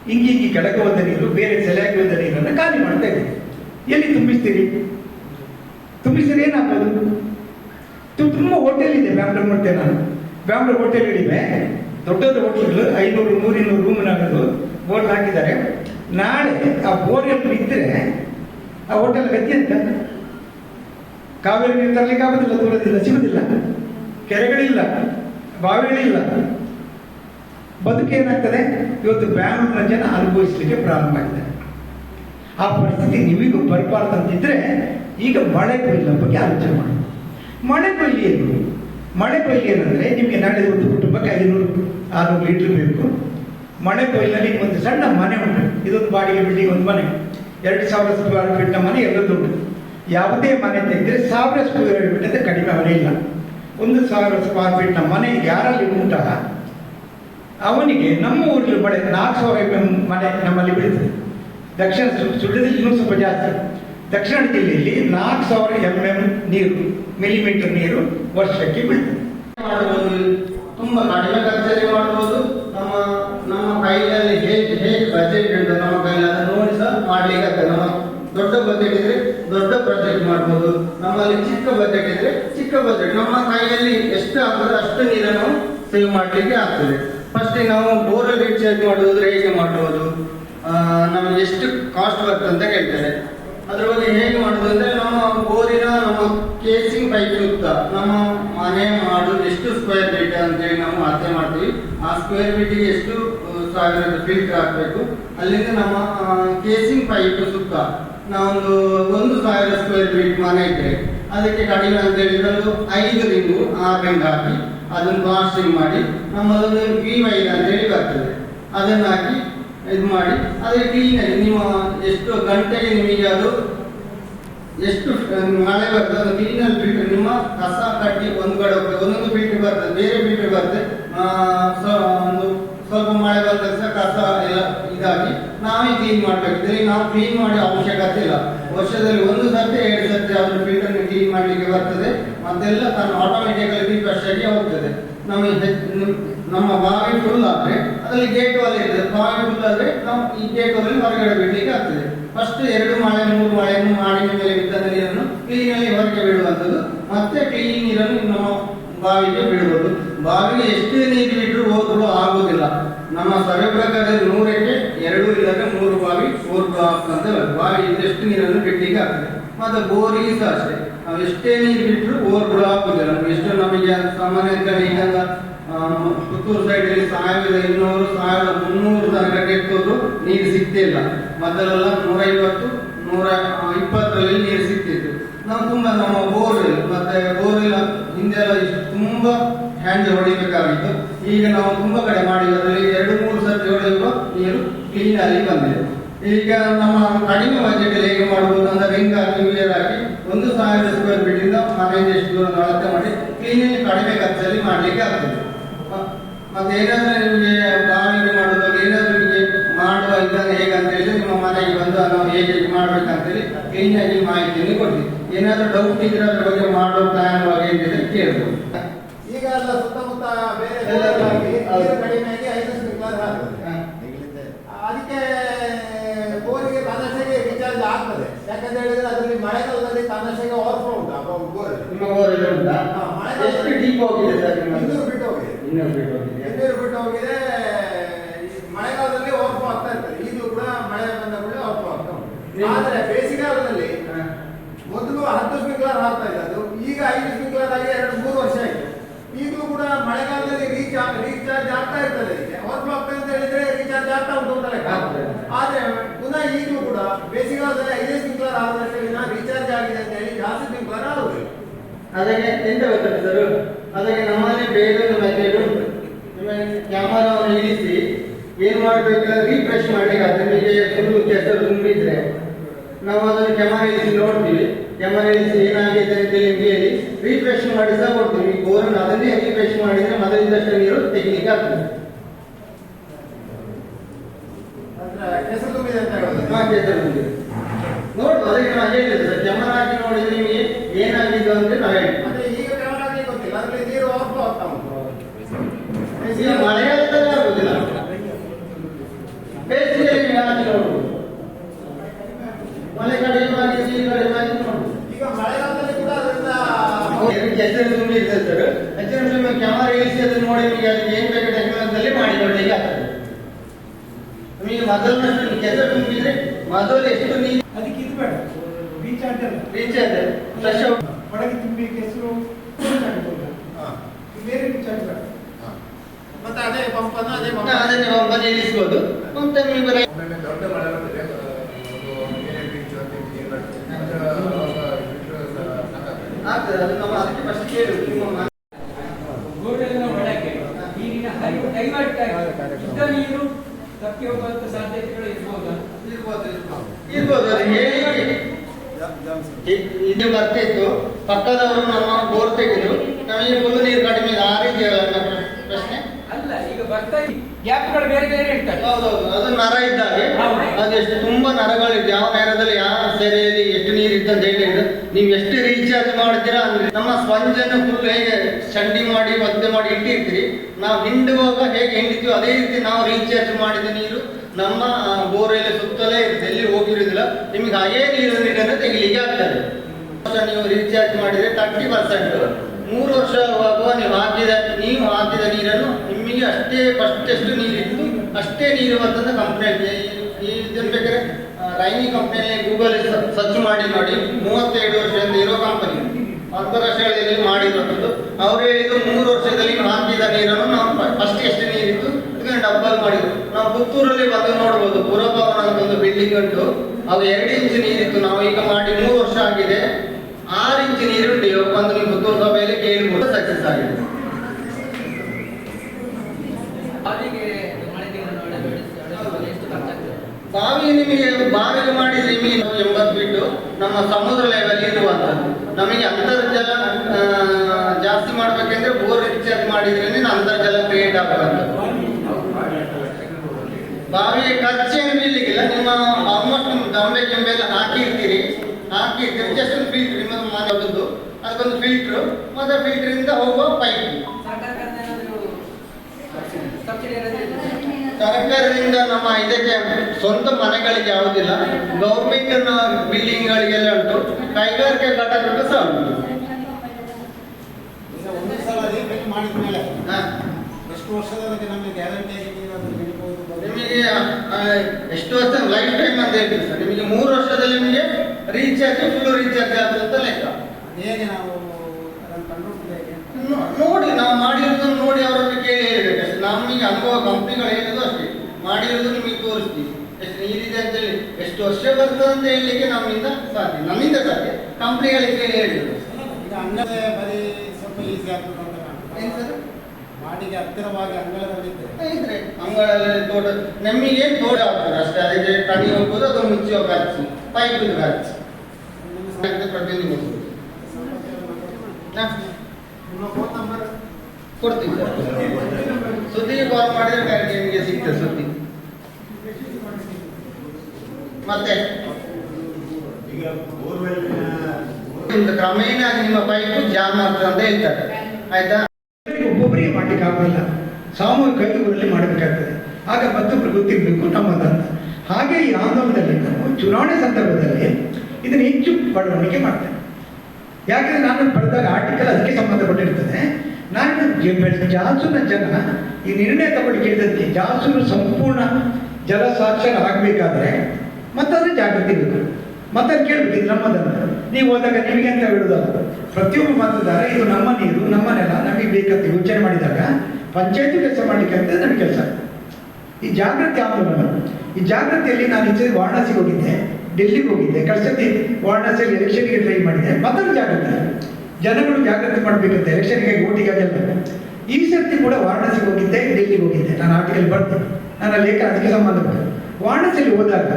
ಹಿಂಗಿ ಹಿಂಗಿ ಕೆಳಗೆ ನೀರು, ಬೇರೆ ಸೆಲೆಯಾಗಿ ನೀರನ್ನು ಖಾಲಿ ಮಾಡ್ತಾ ಇದೆ ಎಲ್ಲಿ ತುಂಬಿಸ್ತೀರಿ? ತುಂಬಿಸಿದ್ರೆ ಏನಾಗ್ಬೋದು? ತುಂಬ ಹೋಟೆಲ್ ಇದೆ ಬ್ಯಾಂಗ್ಳೂರ್ ನೋಡ್ತೇನೆ ನಾನು ಬ್ಯಾಂಗ್ಳೂರ್ ಹೋಟೆಲ್ಗಳಿವೆ ದೊಡ್ಡ ಹೋಟೆಲ್ಗಳು ಐನೂರು ನೂರಿನೂರು ರೂಮ್ನಾಗದು ಬೋರ್ಡ್ ಹಾಕಿದ್ದಾರೆ. ನಾಳೆ ಆ ಬೋರ್ಡ್ ಇದ್ದರೆ ಆ ಹೋಟೆಲ್ ಗತಿ ಅಂತ ಕಾವೇರಿ ನೀರು ತರಲಿಕ್ಕೆ ಆಗೋದಿಲ್ಲ, ದೂರದಿಂದ ಸಿಗುದಿಲ್ಲ. ಕೆರೆಗಳಿಲ್ಲ, ಬಾವಿಗಳಿಲ್ಲ. ಬದುಕೇನಾಗ್ತದೆ ಇವತ್ತು ಬ್ಯಾಂಗ್ಳೂರಿನ ಜನ ಅನುಭವಿಸಲಿಕ್ಕೆ ಪ್ರಾರಂಭ ಆಗಿದೆ. ಆ ಪರಿಸ್ಥಿತಿ ನಿಮಗೂ ಬರಬಾರ್ದಂತಿದ್ರೆ ಈಗ ಮಳೆ ಬೀಳ ಬಗ್ಗೆ ಆಲೋಚನೆ ಮಾಡಿ ಮಳೆ ಕೊಯ್ಲು ಏನು? ಮಳೆ ಕೊಯ್ಲು ಏನಂದ್ರೆ ನಿಮಗೆ ನಾಳೆ ಒಂದು ಕುಟುಂಬಕ್ಕೆ ಐನೂರು, ಆರುನೂರು ಲೀಟ್ರ್ ಬೇಕು. ಮಳೆ ಕೊಯ್ಲಲ್ಲಿ ಒಂದು ಸಣ್ಣ ಮನೆ ಉಂಟು. ಇದೊಂದು ಬಾಡಿಗೆ ಬಿಲ್ಡಿಂಗ್ ಒಂದು ಮನೆ. ಎರಡು ಸಾವಿರ ಸ್ಕ್ವೇರ್ ಫೀಟ್ನ ಮನೆ ಎರಡೊಂದು ಉಂಟು. ಯಾವುದೇ ಮನೆ ತೆಗೆದರೆ ಸಾವಿರ ಸ್ಕ್ವೇರ್ ಫೀಟ್ ಅಂತ ಕಡಿಮೆ ಮನೆ ಇಲ್ಲ. ಒಂದು ಸಾವಿರ ಸ್ಕ್ವೇರ್ ಫೀಟ್ನ ಮನೆ ಯಾರಲ್ಲಿ ಉಂಟ? ಅವನಿಗೆ ನಮ್ಮ ಊರಲ್ಲಿ ಮಳೆ ನಾಲ್ಕು ಸಾವಿರ ಮನೆ ನಮ್ಮಲ್ಲಿ ಬೀಳ್ತದೆ ದಕ್ಷಿಣ ಸುಳ್ಯದಲ್ಲಿ ಇನ್ನೂ ಸ್ವಲ್ಪ ಜಾಸ್ತಿ. ದಕ್ಷಿಣ ಜಿಲ್ಲೆಯಲ್ಲಿ ನಾಲ್ಕು ಸಾವಿರ ಎಂ ಎಂ ನೀರು ಮಿಲಿಮೀಟರ್ ನೀರು ವರ್ಷಕ್ಕೆ ಬೀಳ್ತದೆ. ಮಾಡಬಹುದು ತುಂಬಾ ಕಡಿಮೆ ಖರ್ಚಲ್ಲಿ ಮಾಡಬಹುದು ನಮ್ಮ ನಮ್ಮ ಕೈಯಲ್ಲಿ ಹೇಗೆ ಹೇಗೆ ಬಜೆಟ್ ಉಂಟು ನಮ್ಮ ಕೈಯಲ್ಲಿ ನೋಡಿ ಸಹ ಮಾಡ್ಲಿಕ್ಕೆ ಆಗ್ತದೆ. ನಮ್ಮ ದೊಡ್ಡ ಬಜೆಟ್ ಇದ್ರೆ ದೊಡ್ಡ ಪ್ರಾಜೆಕ್ಟ್ ಮಾಡಬಹುದು ನಮ್ಮಲ್ಲಿ ಚಿಕ್ಕ ಬಜೆಟ್ ಇದ್ರೆ ಚಿಕ್ಕ ಬಜೆಟ್ ನಮ್ಮ ಕೈಯಲ್ಲಿ ಎಷ್ಟು ಆಗ್ತದೆ ಅಷ್ಟು ನೀರನ್ನು ಸೇವ್ ಮಾಡ್ಲಿಕ್ಕೆ ಆಗ್ತದೆ. ಫಸ್ಟ್ ನಾವು ಬೋರ್ವೆಲ್ ರೀಚಾರ್ಜ್ ಮಾಡುವುದ್ರೆ ಹೇಗೆ ನಮ್ಗೆ ನಮಗೆ ಎಷ್ಟು ಕಾಸ್ಟ್ ಬರ್ತದೆ ಅಂತ ಕೇಳ್ತಾರೆ ಅದ್ರ ಬಗ್ಗೆ ಹೇಗೆ ಮಾಡುದು ಅಂದ್ರೆ ನಮ್ಮ ಬೋರಿನ ನಮ್ಮ ಕೇಸಿಂಗ್ ಪೈಪ್ ಸುತ್ತ ನಮ್ಮ ಮನೆ ಮಾಡು ಎಷ್ಟು ಸ್ಕ್ವೇರ್ ಫೀಟ್ ಅಂತೇಳಿ ನಾವು ಅಳತೆ ಮಾಡ್ತೀವಿ. ಆ ಸ್ಕ್ವೇರ್ ಫೀಟಿಗೆ ಎಷ್ಟು ಆ, ಸಾವಿರದ ಫಿಲ್ಟರ್ ಹಾಕಬೇಕು. ಅಲ್ಲಿಂದ ನಮ್ಮ ಕೇಸಿಂಗ್ ಪೈಪ್ ಸುತ್ತ ನಾವೊಂದು ಒಂದು ಸಾವಿರ ಸ್ಕ್ವೇರ್ ಫೀಟ್ ಮನೆ ಇದ್ರೆ ಅದಕ್ಕೆ ಕಡಿಮೆ ಅಂತ ಹೇಳಿದ್ರೆ ಒಂದು ಐದು ರಿಂಗು ಆರು ರಿಂಗ್ ಹಾಕಿ ಅದನ್ನು ಬಾಸ್ಟಿಂಗ್ ಮಾಡಿ ನಮ್ಮದೊಂದು ವಿ ವೈರ್ ಅಂತೇಳಿ ಬರ್ತದೆ. ಅದನ್ನು ಹಾಕಿ ಇದು ಮಾಡಿ. ಅದೇ ಕ್ಲೀನಾಗಿ ನಿಮ್ಮ ಎಷ್ಟು ಗಂಟೆಗೆ ನಿಮಗೆ ಅದು ಎಷ್ಟು ಮಳೆ ಬರ್ತದೆ, ಅದು ಕ್ಲೀನಲ್ಲಿ ಫಿಲ್ಟರ್ ನಿಮ್ಮ ಕಸ ಕಟ್ಟಿ ಒಂದು ಕಡೆ ಹೋಗ್ತದೆ, ಒಂದೊಂದು ಫಿಲ್ಟರ್ ಬರ್ತದೆ, ಬೇರೆ ಫಿಲ್ಟರ್ ಬರ್ತದೆ. ಒಂದು ಸ್ವಲ್ಪ ಮಳೆ ಬಂದ ತಕ್ಷಣ ಕಸ ಎಲ್ಲ ಇದಾಗಿ ನಾವೇ ಕ್ಲೀನ್ ಮಾಡಬೇಕು. ಇದರಲ್ಲಿ ನಾವು ಕ್ಲೀನ್ ಮಾಡಿ ಅವಶ್ಯಕತೆ ಇಲ್ಲ. ವರ್ಷದಲ್ಲಿ ಒಂದು ಸರ್ತಿ, ಎರಡು ಸರ್ತಿ ಅದ್ರ ಫಿಲ್ಟರ್ನ ಕ್ಲೀನ್ ಮಾಡಲಿಕ್ಕೆ ಬರ್ತದೆ. ಮತ್ತೆಲ್ಲ ತಾನು ಆಟೋಮೆಟಿಕಲಿ ಫ್ರೆಶ್ ಆಗಿ ಹೋಗ್ತದೆ. ನಮಗೆ ನಮ್ಮ ಬಾವಿ ಫುಲ್ ಆದ್ರೆ, ಅದರಲ್ಲಿ ಗೇಟ್ ವಾಲ್ ಇರ್ತದೆ. ಬಾವಿ ಫುಲ್ ಆದ್ರೆ ನಾವು ಈ ಗೇಟ್ ಅಲ್ಲಿ ಹೊರಗಡೆ ಬಿಡ್ಲಿಕ್ಕೆ ಆಗ್ತದೆ. ಫಸ್ಟ್ ಎರಡು ಮಳೆ, ಮೂರು ಮಳೆಯನ್ನು ಮಾಡಿದ ಮೇಲೆ ಬಿದ್ದ ನೀರನ್ನು ಕ್ಲೀನಲ್ಲಿ ಹೊರಗೆ ಬಿಡುವಂಥದ್ದು. ಮತ್ತೆ ಕ್ಲೀನ್ ನೀರನ್ನು ನಮ್ಮ ಬಾವಿಗೆ ಬಿಡಬಹುದು ಬಾವಿಗೆ ಎಷ್ಟು ನೀರು ಬಿಟ್ಟರು ಹೋಗಲು ಆಗುವುದಿಲ್ಲ. ನಮ್ಮ ಸರ್ವೆ ಪ್ರಕಾರ ನೂರಕ್ಕೆ ಎರಡು ಇಲ್ಲದೆ ಮೂರು ಬಾವಿ ಮೂರು ಅಂತ ಬಾವಿ ಎಷ್ಟು ನೀರನ್ನು ಬಿಡ್ಲಿಕ್ಕೆ ಆಗ್ತದೆ. ಮತ್ತೆ ಬೋರಿಗೆ ಸಹ ಅಷ್ಟೇ. ನಾವು ಎಷ್ಟೇ ನೀರು ಬಿಟ್ಟರು ಓವರ್ಫ್ಲೋ ಆಗುದಿಲ್ಲ ನಮ್ಗೆ ಎಷ್ಟು ನಮಗೆ ಸಾಮಾನ್ಯ ಈಗ ಪುತ್ತೂರು ಸೈಡ್ ಅಲ್ಲಿ ಸಾವಿರದ ಇನ್ನೂರು, ಸಾವಿರದ ಮುನ್ನೂರು ತನಕ ಕೆತ್ತೋದು ನೀರು ಸಿಗ್ತಿಲ್ಲ ಮೊದಲೆಲ್ಲ ನೂರೈವತ್ತು, ನೂರ ಇಪ್ಪತ್ತರಲ್ಲಿ ನೀರು ಸಿಗ್ತಿತ್ತು ನಾವು ತುಂಬಾ ನಮ್ಮ ಬೋರ್ವೆಲ್ ಮತ್ತೆ ಬೋರ್ವೆಲ್ ಹಿಂದೆ ಎಲ್ಲ ಇಷ್ಟು ತುಂಬಾ ಹ್ಯಾಂಡ್ ಹೊಡಿಬೇಕಾಗಿತ್ತು. ಈಗ ನಾವು ತುಂಬಾ ಕಡೆ ಮಾಡಿ ಅದರಲ್ಲಿ ಎರಡು, ಮೂರು ಸರ್ತಿ ಹೊಡೆಯುವ ನೀರು ಕ್ಲೀನ್ ಆಗಿ ಬಂದಿದೆ. ಈಗ ನಮ್ಮ ಕಡಿಮೆ ಬಜೆಟ್ ಹೇಗೆ ಮಾಡಬಹುದು ಅಂದ್ರೆ ರಿಂಗ್ ಹಾಕಿ ಕ್ಲಿಯರ್ ಹಾಕಿ ಒಂದು ಸಾವಿರ ಸ್ಕ್ವೇರ್ ಫೀಟ್ ಇಂದ ಮನೆಯಿಂದ ಎಷ್ಟು ದೂರ ಅಳತೆ ಮಾಡಿ ಕ್ಲೀನಿಂಗ್ ಕಡಿಮೆ ಖರ್ಚಲ್ಲಿ ಮಾಡ್ಲಿಕ್ಕೆ ಆಗ್ತದೆ. ಮತ್ತೆ ಏನಾದರೂ ನಿಮಗೆ ಭಾವನೆ ಮಾಡೋದಾಗ ಏನಾದರೂ ನಿಮಗೆ ಮಾಡುವ ಇದ್ದಾಗ ಹೇಗಂತ ಹೇಳಿದ್ರೆ ನಿಮ್ಮ ಮನೆಗೆ ಬಂದು ನಾವು ಹೇಗೆ ಹೇಗೆ ಮಾಡ್ಬೇಕಂತೇಳಿ ಕ್ಲೀನ್ ಆಗಿ ಮಾಹಿತಿಯನ್ನು ಕೊಡ್ತೀವಿ. ಏನಾದರೂ ಡೌಟ್ ಇದ್ರೆ ಅದ್ರ ಬಗ್ಗೆ ಮಾಡೋ ಪ್ಲಾನ್ ಬಗ್ಗೆ ಏನಿದೆ ಕೇಳ್ಬೋದು. ಈಗ ಎಲ್ಲ ಸುತ್ತಮುತ್ತ ಬೇರೆ ಕಡಿಮೆಯಾಗಿ ಐದು ಸ್ಪ್ರಿಂಕ್ಲರ್ ಅದಕ್ಕೆ ಬೋರಿಗೆ ತನ್ನಷ್ಟಕ್ಕೆ ರೀಚಾರ್ಜ್ ಆಗ್ತದೆ. ಯಾಕಂತ ಹೇಳಿದ್ರೆ ಅದರಲ್ಲಿ ಮಳೆಗಾಲದಲ್ಲಿ ತನ್ನಷ್ಟಕ್ಕೆ ಓವರ್ಫ್ಲೋ ಉಂಟು ಆ ಬೋರ್. ನಿಮ್ಮ ಬೋರಲ್ಲಿ ಉಂಟಾ? ಎಷ್ಟು ಡೀಪ್ ಹೋಗಿದೆ ಸರ್ ಇನ್ನೂರು ಫೀಟ್ ಹೋಗಿದೆ. ಇನ್ನೂರು ಫೀಟ್ ಹೋಗಿದೆ. ಹೋಗಿದೆ ಮಳೆಗಾಲದಲ್ಲಿ ಓಪ್ ಆಗ್ತಾ ಇರ್ತದೆ ಇದು ಕೂಡ ಮಳೆ ಬಂದ ಕೂಡ ಓಪ್ ಆಗ್ತಾ ಆದರೆ ಬೇಸಿಗೆಗಾಲದಲ್ಲಿ ಮೊದಲು ಹತ್ತು ಸ್ಪಿಂಕ್ಲರ್ ಹಾಕ್ತಾ ಇದೆ ಅದು. ಈಗ ಐದು ಸ್ಪಿಂಕ್ಲರ್ ಆಗಿ ಎರಡು ಮೂರು ವರ್ಷ ಆಯ್ತು. ಇದು ಕೂಡ ಮಳೆಗಾಲದಲ್ಲಿ ರೀಚಾರ್ಜ್ ರೀಚಾರ್ಜ್ ಆಗ್ತಾ ಇರ್ತದೆ ಓಪ್ ಆಗ್ತದೆ ಅಂತ ಹೇಳಿದ್ರೆ ರೀಚಾರ್ಜ್ ಆಗ್ತಾ ಉಂಟು ಅಂತ ಆದ್ರೆ ಪುನಃ ಈಗಲೂ ಕೂಡ ಬೇಸಿಗೆಗಾಲದಲ್ಲಿ ಐದೇ ಸ್ಪಿಂಕ್ಲರ್ ಆದಷ್ಟು ದಿನ ರೀಚಾರ್ಜ್ ಆಗಿದೆ ಅಂತ ಹೇಳಿ ಜಾಸ್ತಿ ಸ್ಪಿಂಕ್ಲರ್ ಆಗುತ್ತೆ ಅದಕ್ಕೆ ಎಂತ ಗೊತ್ತಿಲ್ಲ ಸರ್? ಅದಕ್ಕೆ ನಮ್ಮಲ್ಲಿ ಬೇರೆ ಮೆಥಡ್ ನಿಮಗೆ ಕ್ಯಾಮರಾವನ್ನು ಇಳಿಸಿ ಏನು ಮಾಡಬೇಕು ರೀಫ್ರೆಶ್ ಮಾಡಿ ಅದು ನಿಮಗೆ ಫುಲ್ ಕೆಸರು ತುಂಬಿದ್ರೆ ನಾವು ಅದನ್ನು ಕ್ಯಾಮರಾ ಇಳಿಸಿ ನೋಡ್ತೀವಿ. ಕ್ಯಾಮರಾ ಇಳಿಸಿ ಏನಾಗಿದೆ ಅಂತ ಹೇಳಿ ರೀಫ್ರೆಶ್ ಮಾಡಿ ಸಹ ಕೊಡ್ತೀವಿ. ಬೋರನ್ನು ಅದನ್ನೇ ರೀಫ್ರೆಶ್ ಮಾಡಿದ್ರೆ ಮೊದಲಿಂದಷ್ಟು ನೀರು ತೆಗಿಲಿಕ್ಕೆ ಆಗ್ತದೆ. ಕೆಸರು ತುಂಬಿದೆ ಅಂತ ಹೇಳೋದು. ಕೆಸರು ತುಂಬಿದೆ. ನೋಡ್ಬೋದು ಅದಕ್ಕೆ ನಾವು ಹೇಳಿದ್ದು. ಸರ್ ಕ್ಯಾಮರಾ ಹಾಕಿ ನೋಡಿದ್ರೆ ನಿಮಗೆ ಏನಾಗಿದ್ದು ಅಂತ ನಾವು ಹೇಳ್ತೀವಿ ಮತ್ತೆ ಈಗ ಕ್ಯಾಮರಾ ಗೊತ್ತಿಲ್ಲ ಅದ್ರಲ್ಲಿ ನೀರು ಓವರ್ಫ್ಲೋ ಆಗ್ತಾ ಉಂಟು ಈಗ ಮಳೆಗಾಲದಲ್ಲಿ ಆಗುದಿಲ್ಲ. ಬೇಸಿಗೆಯಲ್ಲಿ ಹಾಕಿ ನೋಡ್ಬೋದು ಮಳೆ ಕಡಿಮೆ ಆಗಿ ನೀರು ಕಡಿಮೆ ಆಗಿ ನೋಡ್ಬೋದು ಈಗ ಮಳೆಗಾಲದಲ್ಲಿ ಕೂಡ ಅದರಿಂದ ಹೆಸರು ತುಂಬಿ ಇರ್ತಾರೆ ಹೆಚ್ಚಿನ ಸಮಯ ಕ್ಯಾಮರಾ ಇಳಿಸಿ ಅದನ್ನು ನೋಡಿ ನಿಮಗೆ ಅದಕ್ಕೆ ಏನು ಬೇಕು ಟೆಕ್ನಾಲಜಿಯಲ್ಲಿ ಮಾಡಿ ಕೊಡ್ಲಿಕ್ಕೆ ಆಗ್ತದೆ. ನಿಮಗೆ ಮೊದಲಿನಷ್ಟು ಕೆಸರು ತುಂಬಿದ್ರೆ ಮೊದಲು ಎಷ್ಟು ನೀರು ಅದಕ್ಕೆ ಇದು ಬೇಡ. ರೀಚಾರ್ಜ್ ಅಲ್ಲ ರೀಚ್ ಆದ್ರೆ ಫ್ರೆಶ್ ಒಳಗೆ ತುಂಬಿ ಕೆಸರು. ಬೇರೆ ಬೀಚ್ ಮತ್ತೆ ಅದೇ ಪಂಪ್ ಅನ್ನು ಅದೇ ಪಂಪ್ ಅದನ್ನು ಬಂದು ನಿಲ್ಲಿಸ್ಬೋದು ಮತ್ತೆ ದೊಡ್ಡ ಮಳೆ ಬರ್ತದೆ. ಆಗ್ತದೆ ಅದು ಅದಕ್ಕೆ ಫಸ್ಟ್ ಕೇಳುದು ನಿಮ್ಮ ಮ- ಗೋಡೆಯ ಒಳಗೆ ನೀರಿನ ಹರಿವು ಡೈವರ್ಟ್ ಆಗಿ ಶುದ್ಧ ನೀರು ತಪ್ಪಿ ಹೋಗುವಂತ ಸಾಧ್ಯತೆಗಳು ಇರ್ಬೋದಾ? ಇರ್ಬೋದು ಇರ್ಬೋದು. ಇರ್ಬೋದು ಅದು ಹೇಳಿಕೆ ಇ- ಇದು ಬರ್ತಿತ್ತು ಪಕ್ಕದವರು ನಮ್ಮ ಬೋರ್ ತೆಗೆದು ನಮಗೆ ಫುಲ್ ನೀರು ಕಡಿಮೆ. ಆ ರೀತಿ ಅಲ್ಲ ಪ್ರಶ್ನೆ ಅಲ್ಲ ಈಗ ಬರ್ತಾ ಗ್ಯಾಪ್ಗಳು ಬೇರೆ ಬೇರೆ ಇರ್ತವೆ ಹೌದೌದು ಅದು ನರ ಇದ್ದಾಗೆ. ಅದೆಷ್ಟು ತುಂಬಾ ನರಗಳಿದೆ. ಯಾವ ನರದಲ್ಲಿ ಯಾವ ಸೆರೆಯಲ್ಲಿ ಎಷ್ಟು ನೀರು ಇತ್ತು ಅಂತ ಹೇಳಿದ್ರೆ ನೀವು ಎಷ್ಟು ರೀಚಾರ್ಜ್ ಮಾಡ್ತೀರಾ ಅಂದ್ರೆ ನಮ್ಮ ಸ್ಪಂಜ್ ಅನ್ನು ಫುಲ್ ಹೇಗೆ ಚಂಡಿ ಮಾಡಿ ಒತ್ತೆ ಮಾಡಿ ಇಟ್ಟಿರ್ತೀರಿ. ನಾವು ಹಿಂಡುವಾಗ ಹೇಗೆ ಹಿಂಡಿತೀವಿ ಅದೇ ರೀತಿ ನಾವು ರೀಚಾರ್ಜ್ ಮಾಡಿದ ನೀರು ನಮ್ಮ ಬೋರೆಲ್ಲ ಸುತ್ತಲೇ ಎಲ್ಲಿ ಹೋಗಿರೋದಿಲ್ಲ ನಿಮಗೆ ಅದೇ ನೀರು ನೀರನ್ನು ತೆಗಿಲಿಕ್ಕೆ ಆಗ್ತದೆ. ನೀವು ರೀಚಾರ್ಜ್ ಮಾಡಿದ್ರೆ ತರ್ಟಿ ಪರ್ಸೆಂಟ್ ಮೂರು ವರ್ಷ ನೀವು ಹಾಕಿದ ನೀವು ಹಾಕಿದ ನೀರನ್ನು ನಿಮಗೆ ಅಷ್ಟೇ ಫಸ್ಟ್ ಎಷ್ಟು ನೀರಿತ್ತು ಅಷ್ಟೇ ನೀರು ಬರ್ತದೆ ಕಂಪ್ಲೇಂಟ್ ಇದನ್ನು ಬೇಕಾದ್ರೆ ರೈನಿ ಕಂಪ್ನಿಯಲ್ಲಿ ಗೂಗಲ್ ಸರ್ಚ್ ಮಾಡಿ ನೋಡಿ, ಮೂವತ್ತೆರಡು ವರ್ಷದಿಂದ ಇರೋ ಕಂಪನಿ ಅಂತಾರಾಷ್ಟ್ರೀಯದಲ್ಲಿ ಮಾಡಿರುವಂಥದ್ದು ಅವ್ರು ಹೇಳಿದ್ದು ಮೂರು ವರ್ಷದಲ್ಲಿ ಹಾಕಿದ ನೀರನ್ನು ನಾವು ಫಸ್ಟ್ ಎಷ್ಟು ನೀರಿತ್ತು ಇದನ್ನು ಡಬ್ಬಲ್ ಮಾಡಿದ್ರು ನಾವು ಪುತ್ತೂರಲ್ಲಿ ಬಂದು ನೋಡ್ಬೋದು, ಪುರಭವನ ಅಂತ ಒಂದು ಬಿಲ್ಡಿಂಗ್ ಉಂಟು. ಅದು ಎರಡು ಇಂಚು ನೀರಿತ್ತು ನಾವು ಈಗ ಮಾಡಿ ಮೂರು ವರ್ಷ ಆಗಿದೆ. ಆರು ಇಂಚು ನೀರುಂಟು. ಬಂದು ನೀವು ಪುತ್ತೂರು ಸಭೆಯಲ್ಲಿ ಕೇಳ್ಬೋದು. ಸಕ್ಸಸ್ ಆಗಿದೆ ಬಾವಿಗೆ ಮಳೆ ನೀರನ್ನು ಒಳಗಡೆ- ಒಳಗೆ ಎಷ್ಟು ಖರ್ಚಾಗ್ತದೆ ಬಾವಿ ನಿಮಗೆ ಬಾವಿಗೆ ಮಾಡಿದ್ರೆ ನಿಮಗೆ ಎಂಬತ್ತು ಬಿಟ್ಟು ನಮ್ಮ ಸಮುದ್ರ ಲೆವೆಲ್ ಇರುವಂಥದ್ದು ನಮಗೆ ಅಂತರ್ಜಲ ಜಾಸ್ತಿ ಮಾಡ್ಬೇಕಂದ್ರೆ ಬೋರ್ ರಿಚಾರ್ಜ್ ಮಾಡಿದ್ರೆ ಅಂತರ್ಜಲ ಕ್ರಿಯೇಟ್ ಆಗುವಂಥದ್ದು ಬಾವಿಗೆ ಖರ್ಚೇನು ಬೀಳಿಗಿಲ್ಲ ನಿಮ್ಮ ಆಲ್ಮೋಸ್ಟ್ ದಂಬೆ ಕೆಂಬೆ ಎಲ್ಲ ಹಾಕಿರ್ತೀರಿ. ಹಾಕಿರ್ತೀರಿ. ಜಸ್ಟ್ ಒಂದು ಫಿಲ್ಟರ್ ನಿಮ್ಮದು ಮಾಡೋದು ಅದಕ್ಕೊಂದು ಫಿಲ್ಟ್ರು ಮತ್ತೆ ಫಿಲ್ಟರಿಂದ ಹೋಗುವ ಪೈಪ್ ಸಬ್ಸಿಡಿ? ಸರ್ಕಾರದಿಂದ ನಮ್ಮ ಇದಕ್ಕೆ ಸ್ವಂತ ಮನೆಗಳಿಗೆ ಯಾವುದಿಲ್ಲ ಗೌರ್ಮೆಂಟ್ ಬಿಲ್ಡಿಂಗ್ಗಳಿಗೆಲ್ಲ ಉಂಟು. ಕೈಗಾರಿಕೆ ಘಟಕಕ್ಕೂ ಸಹ ಉಂಟು. ನಮಗೆ ಎಷ್ಟು ವರ್ಷ ಲೈಫ್ ಟೈಮ್ ಅಂತ ಹೇಳ್ತೀವಿ ಸರ್. ನಿಮಗೆ ಮೂರು ವರ್ಷದಲ್ಲಿ ನಿಮಗೆ ರೀಚಾರ್ಜ್ ಫುಲ್ ರೀಚಾರ್ಜ್ ಆಗ್ತದೆ ಅಂತ ಲೆಕ್ಕ. ಹೇಗೆ ನಾವು ನೋಡಿ ನಾವು ಮಾಡಿರೋದನ್ನು ನೋಡಿ ಅವರನ್ನು ಕೇಳಿ ಹೇಳ್ಬೇಕು. ನಮಗೆ ಅನುಭವ ಕಂಪ್ನಿಗಳು ಅಷ್ಟೇ ಮಾಡಿರೋದು ನಿಮಗೆ ತೋರಿಸ್ತೀವಿ ಎಷ್ಟು ನೀರಿದೆ ಅಂತ ಹೇಳಿ ಎಷ್ಟು ವರ್ಷ ಬರ್ತದೆ ಅಂತ ಹೇಳಲಿಕ್ಕೆ ನಮ್ಮಿಂದ ಸಾಧ್ಯ ನಮ್ಮಿಂದ ಸಾಧ್ಯ. ಕಂಪ್ನಿಗಳಿಗೆ ಹೇಳಿದ್ರು? ಮಾಡಿಗೆ ಹತ್ತಿರವಾಗಿ ಅಂಗಳದಲ್ಲಿದ್ದರೆ ಇದ್ರೆ ಅಂಗಳಲ್ಲಿ ತೋಟ ನಮಗೆ ತೋಟ ಆಗ್ತದೆ ಅಷ್ಟೇ ಅದಕ್ಕೆ ಕಣಿ ಹೋಗ್ಬೋದು ಅದು ಮುಚ್ಚುವ ಖರ್ಚು ಪೈಪ್ ಖರ್ಚು? ನಿಮ್ಮ ಫೋನ್ ನಂಬರ್ ಕೊಡ್ತೀವಿ ಸುದ್ದಿ ಕಾಲ್ ಮಾಡಿದ್ರೆ ನಿಮಗೆ ಸಿಗ್ತದೆ ಸುದ್ದಿ ಮತ್ತೆ? ಕ್ರಮೇಣ ನಿಮ್ಮ ಪೈಪು ಜಾಮ್ ಆಗ್ತದೆ ಅಂತ ಹೇಳ್ತಾರೆ. ಆಯ್ತಾ? ಒಬ್ಬೊಬ್ಬರಿಗೆ ಮಾಡ್ಲಿಕ್ಕೆ ಆಗೋಲ್ಲ. ಸಾಮೂಹಿಕ ಊರಲ್ಲಿ ಮಾಡಬೇಕಾಗ್ತದೆ. ಆಗ ಮತ್ತೊಬ್ಬರು ಗೊತ್ತಿರಬೇಕು ನಮ್ಮದಂತ ಹಾಗೆ ಈ ಆಂದೋಲನದಲ್ಲಿ ನಾವು ಚುನಾವಣೆ ಸಂದರ್ಭದಲ್ಲಿ ಇದನ್ನು ಹೆಚ್ಚು ಬಡವಣಿಗೆ ಮಾಡ್ತೇನೆ. ಯಾಕಂದ್ರೆ ನಾನು ಪಡೆದಾಗ ಆರ್ಟಿಕಲ್ ಅದಕ್ಕೆ ಸಂಬಂಧಪಟ್ಟಿರ್ತದೆ. ನಾನು ಜಾಸೂನ ಜನ ಈ ನಿರ್ಣಯ ತಗೊಳ್ಳಿಕ್ಕೆ ಕೇಳಿದಂತೆ ಜಾಸೂರು ಸಂಪೂರ್ಣ ಜಲ ಸಾಕ್ಷರ ಆಗಬೇಕಾದ್ರೆ ಮತ್ತದು ಜಾಗೃತಿ ಬೇಕು ಮತ್ತೆ ಕೇಳಬೇಕು ಇದು ನೀವು ಹೋದಾಗ ನಿಮಗೆ ಅಂತ ಹೇಳುದಲ್ಲ ಪ್ರತಿಯೊಬ್ಬ ಮತದಾರ, ಇದು ನಮ್ಮ ನೀರು, ನಮ್ಮ ನೆಲ, ನಮಗೆ ಬೇಕಂತ ಯೋಚನೆ ಮಾಡಿದಾಗ ಪಂಚಾಯತಿ ಕೆಲಸ ಮಾಡಲಿಕ್ಕೆ ಅಂತ ನನ್ನ ಕೆಲಸ. ಈ ಜಾಗೃತಿ ಆಂದೋಲನ ಈ ಜಾಗೃತಿಯಲ್ಲಿ ನಾನು ಈಚೆ ವಾರಣಾಸಿಗೆ ಹೋಗಿದ್ದೆ, ಡೆಲ್ಲಿಗೆ ಹೋಗಿದ್ದೆ ಕಳ್ಸತಿ ವಾರಣಾಸಿಯಲ್ಲಿ ಎಲೆಕ್ಷನ್ಗೆ ಟ್ರೈ ಮಾಡಿದೆ. ಮತ್ತೊಂದು ಜಾಗೃತಿ ಜನಗಳು ಜಾಗೃತಿ ಮಾಡಬೇಕಂತ ಎಲೆಕ್ಷನ್ಗೆ ಓಟಿಗಾಗೆಲ್ಲ ಈ ಸರ್ತಿ ಕೂಡ ವಾರಣಾಸಿಗೆ ಹೋಗಿದ್ದೆ, ಡೆಲ್ಲಿಗೆ ಹೋಗಿದ್ದೆ. ನಾನು ಆರ್ಟಿಕಲ್ ಬರ್ತೇನೆ. ನನ್ನ ಲೇಖ ಅದಕ್ಕೆ ಸಂಬಂಧಪಟ್ಟ ವಾರಣಾಸಿಯಲ್ಲಿ ಹೋದಾಗ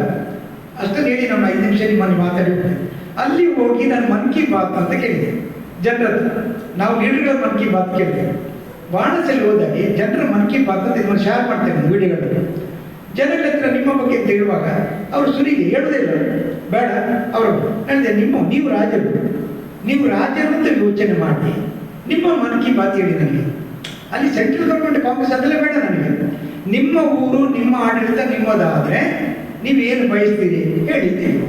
ಅಷ್ಟನ್ನು ಹೇಳಿ ನಮ್ಮ ಐದು ನಿಮಿಷ ನಿಮ್ಮನ್ನು ಮಾತಾಡಿ ಅಲ್ಲಿ ಹೋಗಿ ನಾನು ಮನ್ ಕಿ ಬಾತ್ ಅಂತ ಕೇಳಿದೆ. ಜನರ ನಾವು ಲೀಡರ್ಗಳ ಮನ್ ಕಿ ಬಾತ್ ಕೇಳಿದೆ ವಾಣಸಲ್ಲಿ ಹೋದಾಗ ಜನರ ಮನ್ ಕಿ ಬಾತ್ ಅಂತ ಇದನ್ನು ಶೇರ್ ಮಾಡ್ತೇನೆ ವಿಡಿಯೋಗಳು ಜನಗಳ ಹತ್ರ ನಿಮ್ಮ ಬಗ್ಗೆ ಅಂತ ಅವರು ಸುರಿಗೆ ಹೇಳೋದೇ ಇಲ್ಲ. ಬೇಡ, ಅವರು ಹೇಳಿದೆ, ನಿಮ್ಮ, ನೀವು ರಾಜರು. ನೀವು ರಾಜರು ಅಂತ ಯೋಚನೆ ಮಾಡಿ. ನಿಮ್ಮ ಮನ್ ಕಿ ಬಾತ್ ಹೇಳಿ ನನಗೆ. ಅಲ್ಲಿ ಸೆಂಟ್ರಲ್ ಗೌರ್ಮೆಂಟ್ ಕಾಂಗ್ರೆಸ್ ಅದಲ್ಲೇ ಬೇಡ ನನಗೆ. ನಿಮ್ಮ ಊರು, ನಿಮ್ಮ ಆಡಳಿತ ನಿಮ್ಮದಾದ್ರೆ ನೀವೇನು ಬಯಸ್ತೀರಿ ಹೇಳಿದ್ದೀವಿ.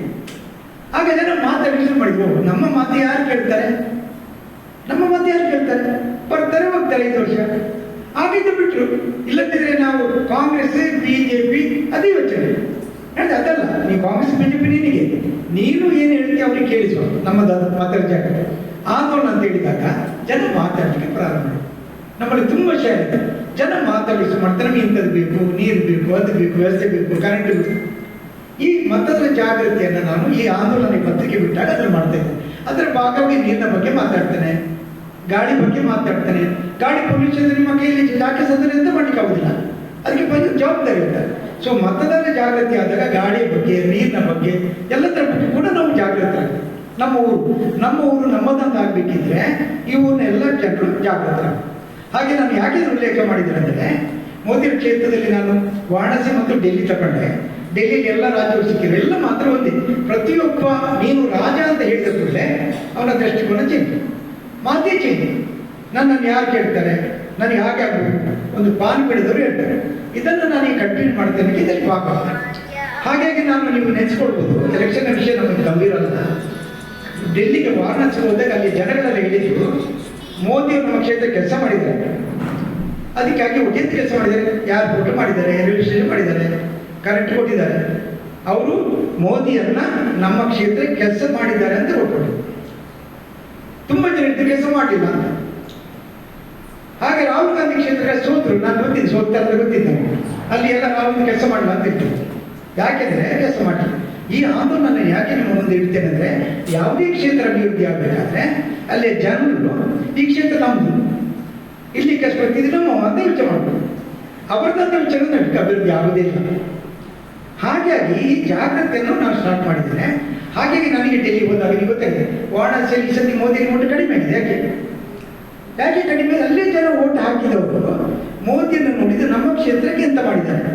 ಆಗ ಜನ ಮಾತಾಡಿದ್ರು ಮಾಡಿದ್ವು ನಮ್ಮ ಮಾತು ಯಾರು ಕೇಳ್ತಾರೆ? ನಮ್ಮ ಮಾತು ಯಾರು ಕೇಳ್ತಾರೆ? ಬರ್ತಾರೆ, ಹೋಗ್ತಾರೆ ಐದು ವರ್ಷ. ಆಗಿದ್ದು ಬಿಟ್ರು, ಇಲ್ಲದಿದ್ರೆ ನಾವು ಕಾಂಗ್ರೆಸ್, ಬಿಜೆಪಿ ಅದೇ ಯೋಚನೆ ಅದಲ್ಲ, ನೀವು ಕಾಂಗ್ರೆಸ್, ಬಿಜೆಪಿ, ನಿನಗೆ. ನೀನು ಏನು ಹೇಳ್ತೀಯ ಅವ್ರಿಗೆ ಕೇಳಿಸುವ. ನಮ್ಮ ಮಾತಾಡ ಜಾಗ ಆಂದೋಲನ ಅಂತ ಹೇಳಿದಾಗ ಜನ ಮಾತಾಡಲಿಕ್ಕೆ ಪ್ರಾರಂಭ ನಮ್ಮಲ್ಲಿ ತುಂಬ ಶಾಲೆ ಜನ ಮಾತಾಡಿಸಿ ಮಾಡ್ತಾರೆ. ನಮಗೆ ಇಂಥದ್ದು ಬೇಕು, ನೀರು ಬೇಕು, ಅದು ಬೇಕು, ವ್ಯವಸ್ಥೆ ಬೇಕು ಕರೆಂಟ್ ಬೇಕು. ಈ ಮತದ ಜಾಗೃತಿಯನ್ನು ನಾನು ಈ ಆಂದೋಲನ ಪತ್ರಿಕೆ ಬಿಟ್ಟಾಗ ಅದನ್ನು ಮಾಡ್ತೇನೆ ಅದರ ಭಾಗವಾಗಿ ನೀರಿನ ಬಗ್ಗೆ ಮಾತಾಡ್ತೇನೆ. ಗಾಳಿ ಬಗ್ಗೆ ಮಾತಾಡ್ತೇನೆ. ಗಾಳಿ ಪೊಲ್ಯೂಷನ್ ನಿಮ್ಮ ಕೈಯಲ್ಲಿ ಇಲಾಖೆ ಸದನ ಅಂತ ಮಾಡ್ಲಿಕ್ಕೆ ಆಗುದಿಲ್ಲ. ಅದಕ್ಕೆ ಬಂದು ಜವಾಬ್ದಾರಿ ಇರ್ತಾರೆ ಸೊ ಮತದಾರ ಜಾಗೃತಿ ಆದಾಗ ಗಾಳಿಯ ಬಗ್ಗೆ, ನೀರಿನ ಬಗ್ಗೆ ಎಲ್ಲದರ ಬಗ್ಗೆ ಕೂಡ ನಾವು ಜಾಗೃತಿ ನಮ್ಮ ಊರು ನಮ್ಮ ಊರು ನಮ್ಮದಂತಾಗಬೇಕಿದ್ರೆ ಈ ಊರಿನ ಎಲ್ಲ ಜನರು ಜಾಗೃತ ಹಾಗೆ ನಾನು ಯಾಕೆ ಉಲ್ಲೇಖ ಮಾಡಿದ್ರೆ ಅಂದರೆ ಮೋದಿ ಕ್ಷೇತ್ರದಲ್ಲಿ ನಾನು ವಾರಣಾಸಿ ಮತ್ತು ಡೆಲ್ಲಿ ತಗೊಂಡೆ. ಡೆಲ್ಲಿಯಲ್ಲಿ ಎಲ್ಲ ರಾಜರು ಸಿಕ್ಕಿದ್ರು. ಎಲ್ಲ ಮಾತ್ರ ಒಂದೇ. ಪ್ರತಿಯೊಬ್ಬ ನೀನು ರಾಜ ಅಂತ ಹೇಳಿದ ಕೂಡಲೇ ಅವನ ದೃಷ್ಟಿಕೋನ ಚೇಂಜ್. ಮಾತೇ ಚೇಂಜ್. ನನ್ನನ್ನು ಯಾರು ಕೇಳ್ತಾರೆ? ನನಗೆ ಹಾಗೆ ಆಗಬೇಕು ಒಂದು ಪಾನ್ ಬೆಳೆದವರು ಹೇಳ್ತಾರೆ. ಇದನ್ನು ನಾನು ಕಂಟಿನ್ಯೂ ಮಾಡ್ತೇನೆ. ಇದಕ್ಕೆ ಪಾಪ. ಹಾಗಾಗಿ ನಾನು ನೀವು ನೆನೆಸ್ಕೊಳ್ಬೋದು. ಎಲೆಕ್ಷನ್ ವಿಷಯ ನಮಗೆ ಗಂಭೀರ ಅಲ್ಲ. ಡೆಲ್ಲಿಗೆ ವಾರಣಾಸಿ ಹೋದಾಗ ಅಲ್ಲಿ ಜನಗಳೆಲ್ಲ ಹೇಳಿದ್ರು, ಮೋದಿ ನಮ್ಮ ಕ್ಷೇತ್ರ ಕೆಲಸ ಮಾಡಿದ್ದಾರೆ. ಅದಕ್ಕಾಗಿ ಒಟ್ಟಿಗೆ ಕೆಲಸ ಮಾಡಿದ್ದಾರೆ. ಯಾರು ಫೋಟೋ ಮಾಡಿದ್ದಾರೆ? ವಿಷಯ ಮಾಡಿದ್ದಾರೆ. ಕರೆಂಟ್ ಕೊಟ್ಟಿದ್ದಾರೆ. ಅವರು ಮೋದಿಯನ್ನ ನಮ್ಮ ಕ್ಷೇತ್ರಕ್ಕೆ ಕೆಲಸ ಮಾಡಿದ್ದಾರೆ ಅಂತ ಒಪ್ಪಿಟ್ಟು ತುಂಬಾ ಜನ ಕೆಲಸ ಮಾಡಲಿಲ್ಲ ಅಂತ. ಹಾಗೆ ರಾಹುಲ್ ಗಾಂಧಿ ಕ್ಷೇತ್ರ ಸೋತರು. ನಾನು ಗೊತ್ತಿದ್ದೆ ಸೋತ್ತಾರೆ ಅಂತ ಗೊತ್ತಿದ್ದೆ. ಅಲ್ಲಿ ಎಲ್ಲ ರಾಹುಲ್ ಕೆಲಸ ಮಾಡಲ್ಲ ಅಂತ ಇತ್ತು. ಯಾಕೆಂದ್ರೆ ಕೆಲಸ ಮಾಡಿಲ್ಲ ಈ ಆಂದೋಲನ ಯಾಕೆ ನಿಮ್ಮ ಮುಂದೆ ಇಡ್ತೇನೆ ಅಂದ್ರೆ, ಯಾವುದೇ ಕ್ಷೇತ್ರ ಅಭಿವೃದ್ಧಿ ಆಗಬೇಕಾದ್ರೆ ಅಲ್ಲಿ ಜನರು ಈ ಕ್ಷೇತ್ರ ನಮ್ದು. ಇಲ್ಲಿ ಕೆಲಸ ಬರ್ತಿದ್ರೆ ನಾವು ಅದೇ ಯೋಚನೆ ಮಾಡಬೇಕು. ಅವರದಂತ ವಿಚಾರ ಅಭಿವೃದ್ಧಿ ಆಗೋದೇ ಇಲ್ಲ. ಹಾಗಾಗಿ ಈ ಜಾಗ್ರತೆಯನ್ನು ನಾನು ಸ್ಟಾರ್ಟ್ ಮಾಡಿದ್ದೇನೆ. ಹಾಗಾಗಿ ನನಗೆ ಡೆಲ್ಲಿ ಹೋದಾಗ ನಿಮ್ಗೆ ಗೊತ್ತಾಗಿದೆ. ವಾರಣಾಸಿಯಲ್ಲಿ ಸತಿ ಮೋದಿ ಓಟ್ ಕಡಿಮೆ ಆಗಿದೆ. ಯಾಕೆ? ಯಾಕೆ ಕಡಿಮೆ? ಅಲ್ಲೇ ಜನ ಓಟ್ ಹಾಕಿದವರು ಮೋದಿಯನ್ನು ನೋಡಿದ್ರೆ ನಮ್ಮ ಕ್ಷೇತ್ರಕ್ಕೆ ಎಂತ ಮಾಡಿದ್ದಾರೆ?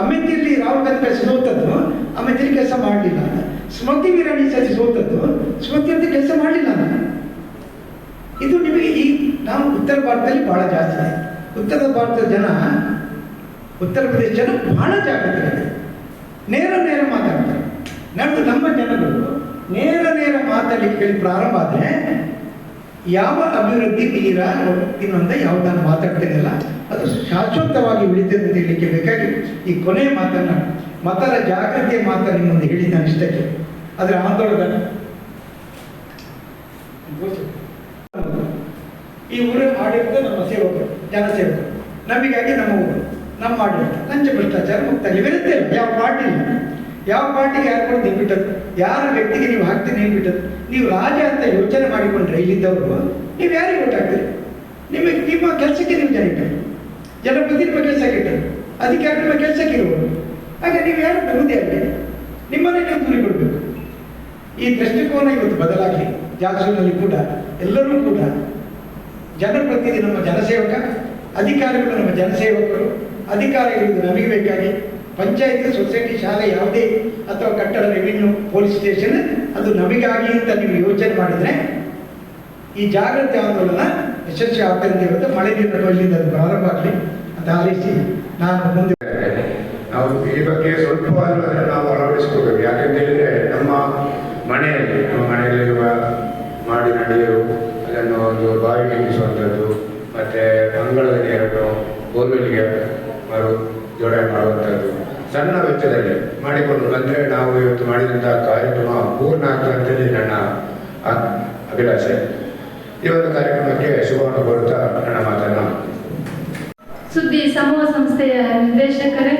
ಅಮೇಥಿಯಲ್ಲಿ ರಾಹುಲ್ ಗಾಂಧಿ ಕೆಲಸ ಸೋತದ್ದು ಅಮೇಥಿಯಲ್ಲಿ ಕೆಲಸ ಮಾಡಲಿಲ್ಲ ಸ್ಮೃತಿ ವಿರಾಣಿ ಸತಿ ಸೋತದ್ದು, ಸ್ಮೃತಿ ಅಂತ ಕೆಲಸ ಮಾಡಲಿಲ್ಲ ಇದು ನಿಮಗೆ ಈ, ನಾವು ಉತ್ತರ ಭಾರತದಲ್ಲಿ ಬಹಳ ಜಾಸ್ತಿ ಉತ್ತರ ಭಾರತದ ಜನ ಉತ್ತರ ಪ್ರದೇಶ ಜನ ಬಹಳ ಇದೆ ನೇರ ನೇರ ಮಾತಾಡ್ತಾರೆ. ನಮ್ಮದು ನಮ್ಮ ಜನಗಳು ನೇರ ನೇರ ಮಾತಾಡಲಿಕ್ಕೆ ಪ್ರಾರಂಭ ಆದರೆ ಯಾವ ಅಭಿವೃದ್ಧಿ ನೀರ ಇನ್ನೊಂದ ಯಾವುದನ್ನು ಮಾತಾಡ್ತಿರಲಿಲ್ಲ ಅದು ಶಾಶ್ವತವಾಗಿ ಉಳಿತದೆ ಅಂತ ಹೇಳಲಿಕ್ಕೆ ಬೇಕಾಗಿ ಈ ಕೊನೆಯ ಮಾತನ್ನು ಮತರ ಜಾಗೃತಿಯ ಮಾತನ್ನು ನಿಮ್ಮೊಂದು ಮುಂದೆ ಹೇಳಿ ನಾನು ಇಷ್ಟಕ್ಕೆ. ಅದರ ಆಂದೋಲನ ಈ ಊರ ಆಡಳಿತ ನಮ್ಮ ಸೇವಕರು, ಜನಸೇವಕರು. ನಮಗಾಗಿ ನಮ್ಮ ಊರು. ನಮ್ಮ ಮಾಡಿ ಲಂಚ ಭ್ರಷ್ಟಾಚಾರ ಮುಕ್ತ ಇವೆರದ್ದೇ ಇಲ್ಲ ಯಾವ ಪಾರ್ಟಿ ಇಲ್ಲ ಯಾವ ಪಾರ್ಟಿಗೆ ಯಾರು ಕೂಡ ನೀವು ಬಿಟ್ಟದ್ದು? ಯಾರ ವ್ಯಕ್ತಿಗೆ ನೀವು ಹಾಕ್ತೀನಿ ನೀವು ನೀವು ರಾಜ ಅಂತ ಯೋಚನೆ ಮಾಡಿಕೊಂಡ್ರೆ ಇಲ್ಲಿದ್ದವರು, ನೀವು ಯಾರಿಗೆ ಗೊತ್ತಾಗ್ತೀರಿ ನಿಮಗೆ ನಿಮ್ಮ ಕೆಲಸಕ್ಕೆ ನಿಮ್ಮ ಜನ ಇಟ್ಟರು ಜನಪ್ರತಿ ನಿಮ್ಮ ಕೆಲಸಕ್ಕೆ ಇಟ್ಟರು ಅದಕ್ಕೆ ನಿಮ್ಮ ಕೆಲಸಕ್ಕೆ ಇರುವವರು ಹಾಗೆ ನೀವು ಯಾರು ಬರುವುದೇ ಆಗಲಿ ನಿಮ್ಮನ್ನೇ ನೀವು ದೂರಿ ಕೊಡಬೇಕು. ಈ ದೃಷ್ಟಿಕೋನ ಇವತ್ತು ಬದಲಾಗಲಿ ಜಾಗಸೂರಿನಲ್ಲಿ ಕೂಡ ಎಲ್ಲರೂ ಕೂಡ ಜನಪ್ರತಿನಿಧಿ ನಮ್ಮ ಜನಸೇವಕ, ಅಧಿಕಾರಿಗಳು ನಮ್ಮ ಜನಸೇವಕರು ಅಧಿಕಾರಿಗಳು ನಮಗೆ ಬೇಕಾಗಿ ಪಂಚಾಯತ್, ಸೊಸೈಟಿ, ಶಾಲೆ ಯಾವುದೇ ಅಥವಾ ಕಟ್ಟಡ, ರೆವಿನ್ಯೂ, ಪೊಲೀಸ್ ಸ್ಟೇಷನ್ ಅದು ನಮಗಾಗಿ ಅಂತ ನೀವು ಯೋಚನೆ ಮಾಡಿದ್ರೆ ಈ ಜಾಗೃತಿ ಆಂದೋಲನ ಯಶಸ್ವಿ ಆಗ್ತದೆ ಇವತ್ತು ಮಳೆ ನೀರು ಕೊಯ್ಲಿಂದ ಅದು ಪ್ರಾರಂಭ ಆಗಲಿ ಅಂತ ಆಲಿಸಿ ನಾನು ಮುಂದೆ ನಾವು ಈ ಬಗ್ಗೆ ಸ್ವಲ್ಪ ನಾವು ಅಳವಡಿಸ್ಕೋಬೇಕು ಯಾಕೆಂತ ಹೇಳಿದ್ರೆ ನಮ್ಮ ಮನೆಯಲ್ಲಿ, ನಮ್ಮ ಮನೆಯಲ್ಲಿರುವ ಮಾಡಿ ನೀರು ಅದನ್ನು ಒಂದು ಬಾವಿಗೆ ಮತ್ತೆ ಅಂಗಳದ ಎರಡು ಬೋರ್ವೆಲ್ಗೆ ಮರು ಜೋಡಣೆ ಮಾಡುವಂಥದ್ದು. ಸಣ್ಣ ವೆಚ್ಚದಲ್ಲಿ ಮಾಡಿಕೊಂಡು ಬಂದರೆ ನಾವು ಇವತ್ತು ಮಾಡಿದಂತಹ ಕಾರ್ಯಕ್ರಮ ಪೂರ್ಣ ಆಗ್ತದೆ ಅಂತೇಳಿ ನನ್ನ ಅಭಿಲಾಷೆ. ಈ ಒಂದು ಕಾರ್ಯಕ್ರಮಕ್ಕೆ ಶುಭವನ್ನು ಕೋರುತ್ತಾ ನನ್ನ ಮಾತನ್ನು. ಸುದ್ದಿ ಸಮೂಹ ಸಂಸ್ಥೆಯ ನಿರ್ದೇಶಕರೇ,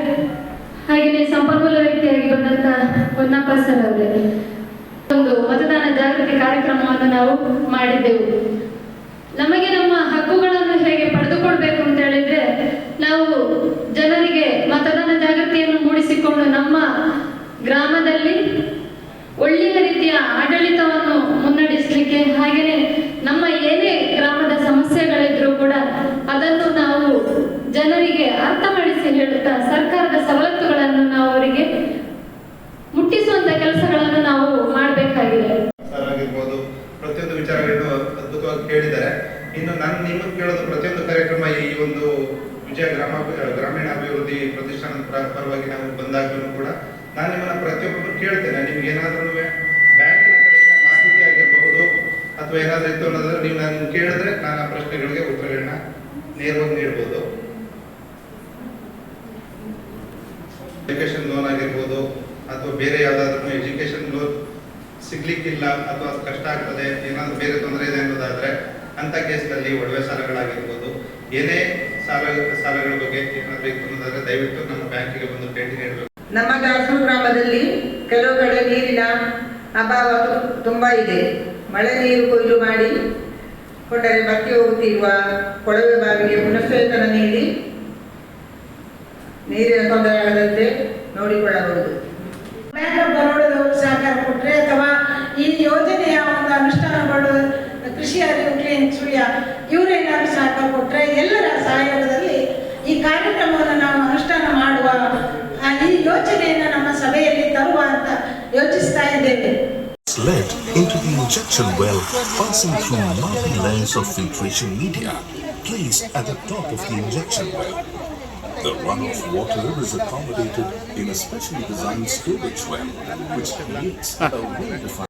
ಹಾಗೆಯೇ ಸಂಪನ್ಮೂಲ ವ್ಯಕ್ತಿಯಾಗಿ ಬಂದಂತಹ ಹೊನ್ನಪ್ಪ ಸರ್ ಅವರೇ, ಒಂದು ಮತದಾನ ಜಾಗೃತಿ ಕಾರ್ಯಕ್ರಮವನ್ನು ನಾವು ಮಾಡಿದ್ದೆವು. ನಮಗೆ ಹೇಗೆ ಅಂತ ಹೇಳಿದ್ರೆ ನಾವು ಜನರಿಗೆ ಮತದಾನ ಜಾಗೃತಿಯನ್ನು ಮೂಡಿಸಿಕೊಂಡು ನಮ್ಮ ಗ್ರಾಮದಲ್ಲಿ ಒಳ್ಳೆಯ ರೀತಿಯ ಆಡಳಿತವನ್ನು ಮುನ್ನಡೆಸಲಿಕ್ಕೆ ಹಾಗೆಯೇ ನಮ್ಮ ಏನೇ ಗ್ರಾಮದ ಸಮಸ್ಯೆಗಳಿದ್ರೂ ಕೂಡ ಅದನ್ನು ನಾವು ಜನರಿಗೆ ಅರ್ಥ ಮಾಡಿಸಿ ಹೇಳುತ್ತಾ ಸರ್ಕಾರದ ಸವಲತ್ತುಗಳನ್ನು ನಾವು ಅವರಿಗೆ ಮುಟ್ಟಿಸುವಂತ ಕೆಲಸಗಳನ್ನು ನಾವು ಮಾಡಬೇಕಾಗಿದೆ. ಪ್ರತಿಯೊಂದು ವಿಚಾರಗಳನ್ನು ಅದ್ಭುತವಾಗಿ ಕೇಳಿದ್ದಾರೆ. ಇನ್ನು ನಾನು ನಿಮಗೆ ಕೇಳೋದು ಪ್ರತಿಯೊಂದು ವಿಜಯ ಗ್ರಾಮ ಗ್ರಾಮೀಣ ಅಭಿವೃದ್ಧಿ ಪ್ರತಿಷ್ಠಾನದ ಪರ- ಪರವಾಗಿ ನಾವು ಬಂದಾಗಲೂ ಕೂಡ ನಾನು ನಿಮ್ಮನ್ನ ಪ್ರತಿಯೊಬ್ಬರು ಕೇಳ್ತೇನೆ. ನಿಮ್ಗೆ ಏನಾದ್ರೂ ಬ್ಯಾಂಕಿನ ಕಡೆಯಿಂದ ಮಾಹಿತಿ ಆಗಿರಬಹುದು ಅಥವಾ ಏನಾದ್ರೂ ಇತ್ತು ಅನ್ನೋದ್ರೆ ನೀವು ನಾನು ಕೇಳಿದ್ರೆ ನಾನು ಆ ಪ್ರಶ್ನೆಗಳಿಗೆ ಉತ್ತರಗಳನ್ನ ನೇರವಾಗಿ ನೀಡ್ಬೋದು. ಎಜುಕೇಶನ್ ಲೋನ್ ಆಗಿರ್ಬೋದು ಅಥವಾ ಬೇರೆ ಯಾವ್ದಾದ್ರು ಎಜುಕೇಶನ್ ಲೋನ್ ಸಿಗ್ಲಿಕ್ಕಿಲ್ಲ ಅಥವಾ ಅದು ಕಷ್ಟ ಆಗ್ತದೆ, ಏನಾದ್ರು ಬೇರೆ ತೊಂದರೆ ಇದೆ ಅನ್ನೋದಾದ್ರೆ ಅಂತ ಕೇಸ್ನಲ್ಲಿ ಒಡವೆ ಸಾಲಗಳಾಗಿರ್ಬೋದು. ಏನೇ ಸಾಲ ಸಾಲಗಳ ಬಗ್ಗೆ ಏನಾದ್ರು ಇತ್ತು ದಯವಿಟ್ಟು ನಮ್ಮ ಬ್ಯಾಂಕಿಗೆ ಬಂದು ಭೇಟಿ ನೀಡಬೇಕು. ನಮ್ಮ ದಾಸೂರು ಗ್ರಾಮದಲ್ಲಿ ಕೆಲವು ಕಡೆ ನೀರಿನ ಅಭಾವ ತುಂಬಾ ಇದೆ. ಮಳೆ ನೀರು ಕೊಯ್ಲು ಮಾಡಿ ಕೊಟ್ಟರೆ ಬತ್ತಿ ಹೋಗುತ್ತಿರುವ ಕೊಳವೆ ಬಾವಿಗೆ ಪುನಶ್ಚೇತನ ನೀಡಿ ನೀರಿನ ತೊಂದರೆ ಆಗದಂತೆ ನೋಡಿಕೊಳ್ಳಬಹುದು. ಬ್ಯಾಂಕ್ ಆಫ್ ಬರೋಡದವರು ಸಹಕಾರ ಕೊಟ್ಟರೆ ಅಥವಾ ಈ ಯೋಜನೆಯ ಒಂದು ಅನುಷ್ಠಾನಗಳು ಕೃಷಿ ಅರಿವು ಸೂರ್ಯ ಸುಳ್ಯ ಇವರೇನಾದ್ರು ಸಹಕಾರ ಕೊಟ್ಟರೆ ಎಲ್ಲರ ಸಹಯೋಗದಲ್ಲಿ ಈ ಕಾರ್ಯಕ್ರಮವನ್ನು ನಾವು ಅನುಷ್ಠಾನ ಮಾಡುವ ಈ ಯೋಚನೆಯನ್ನು ನಮ್ಮ ಸಭೆಯಲ್ಲಿ ತರುವ ಅಂತ ಯೋಚಿಸ್ತಾ ಇದ್ದೇವೆ led into the injection well, passing through multi layers of filtration media placed at the top of the injection well. The runoff water is accommodated in a specially designed storage well, which creates a well-defined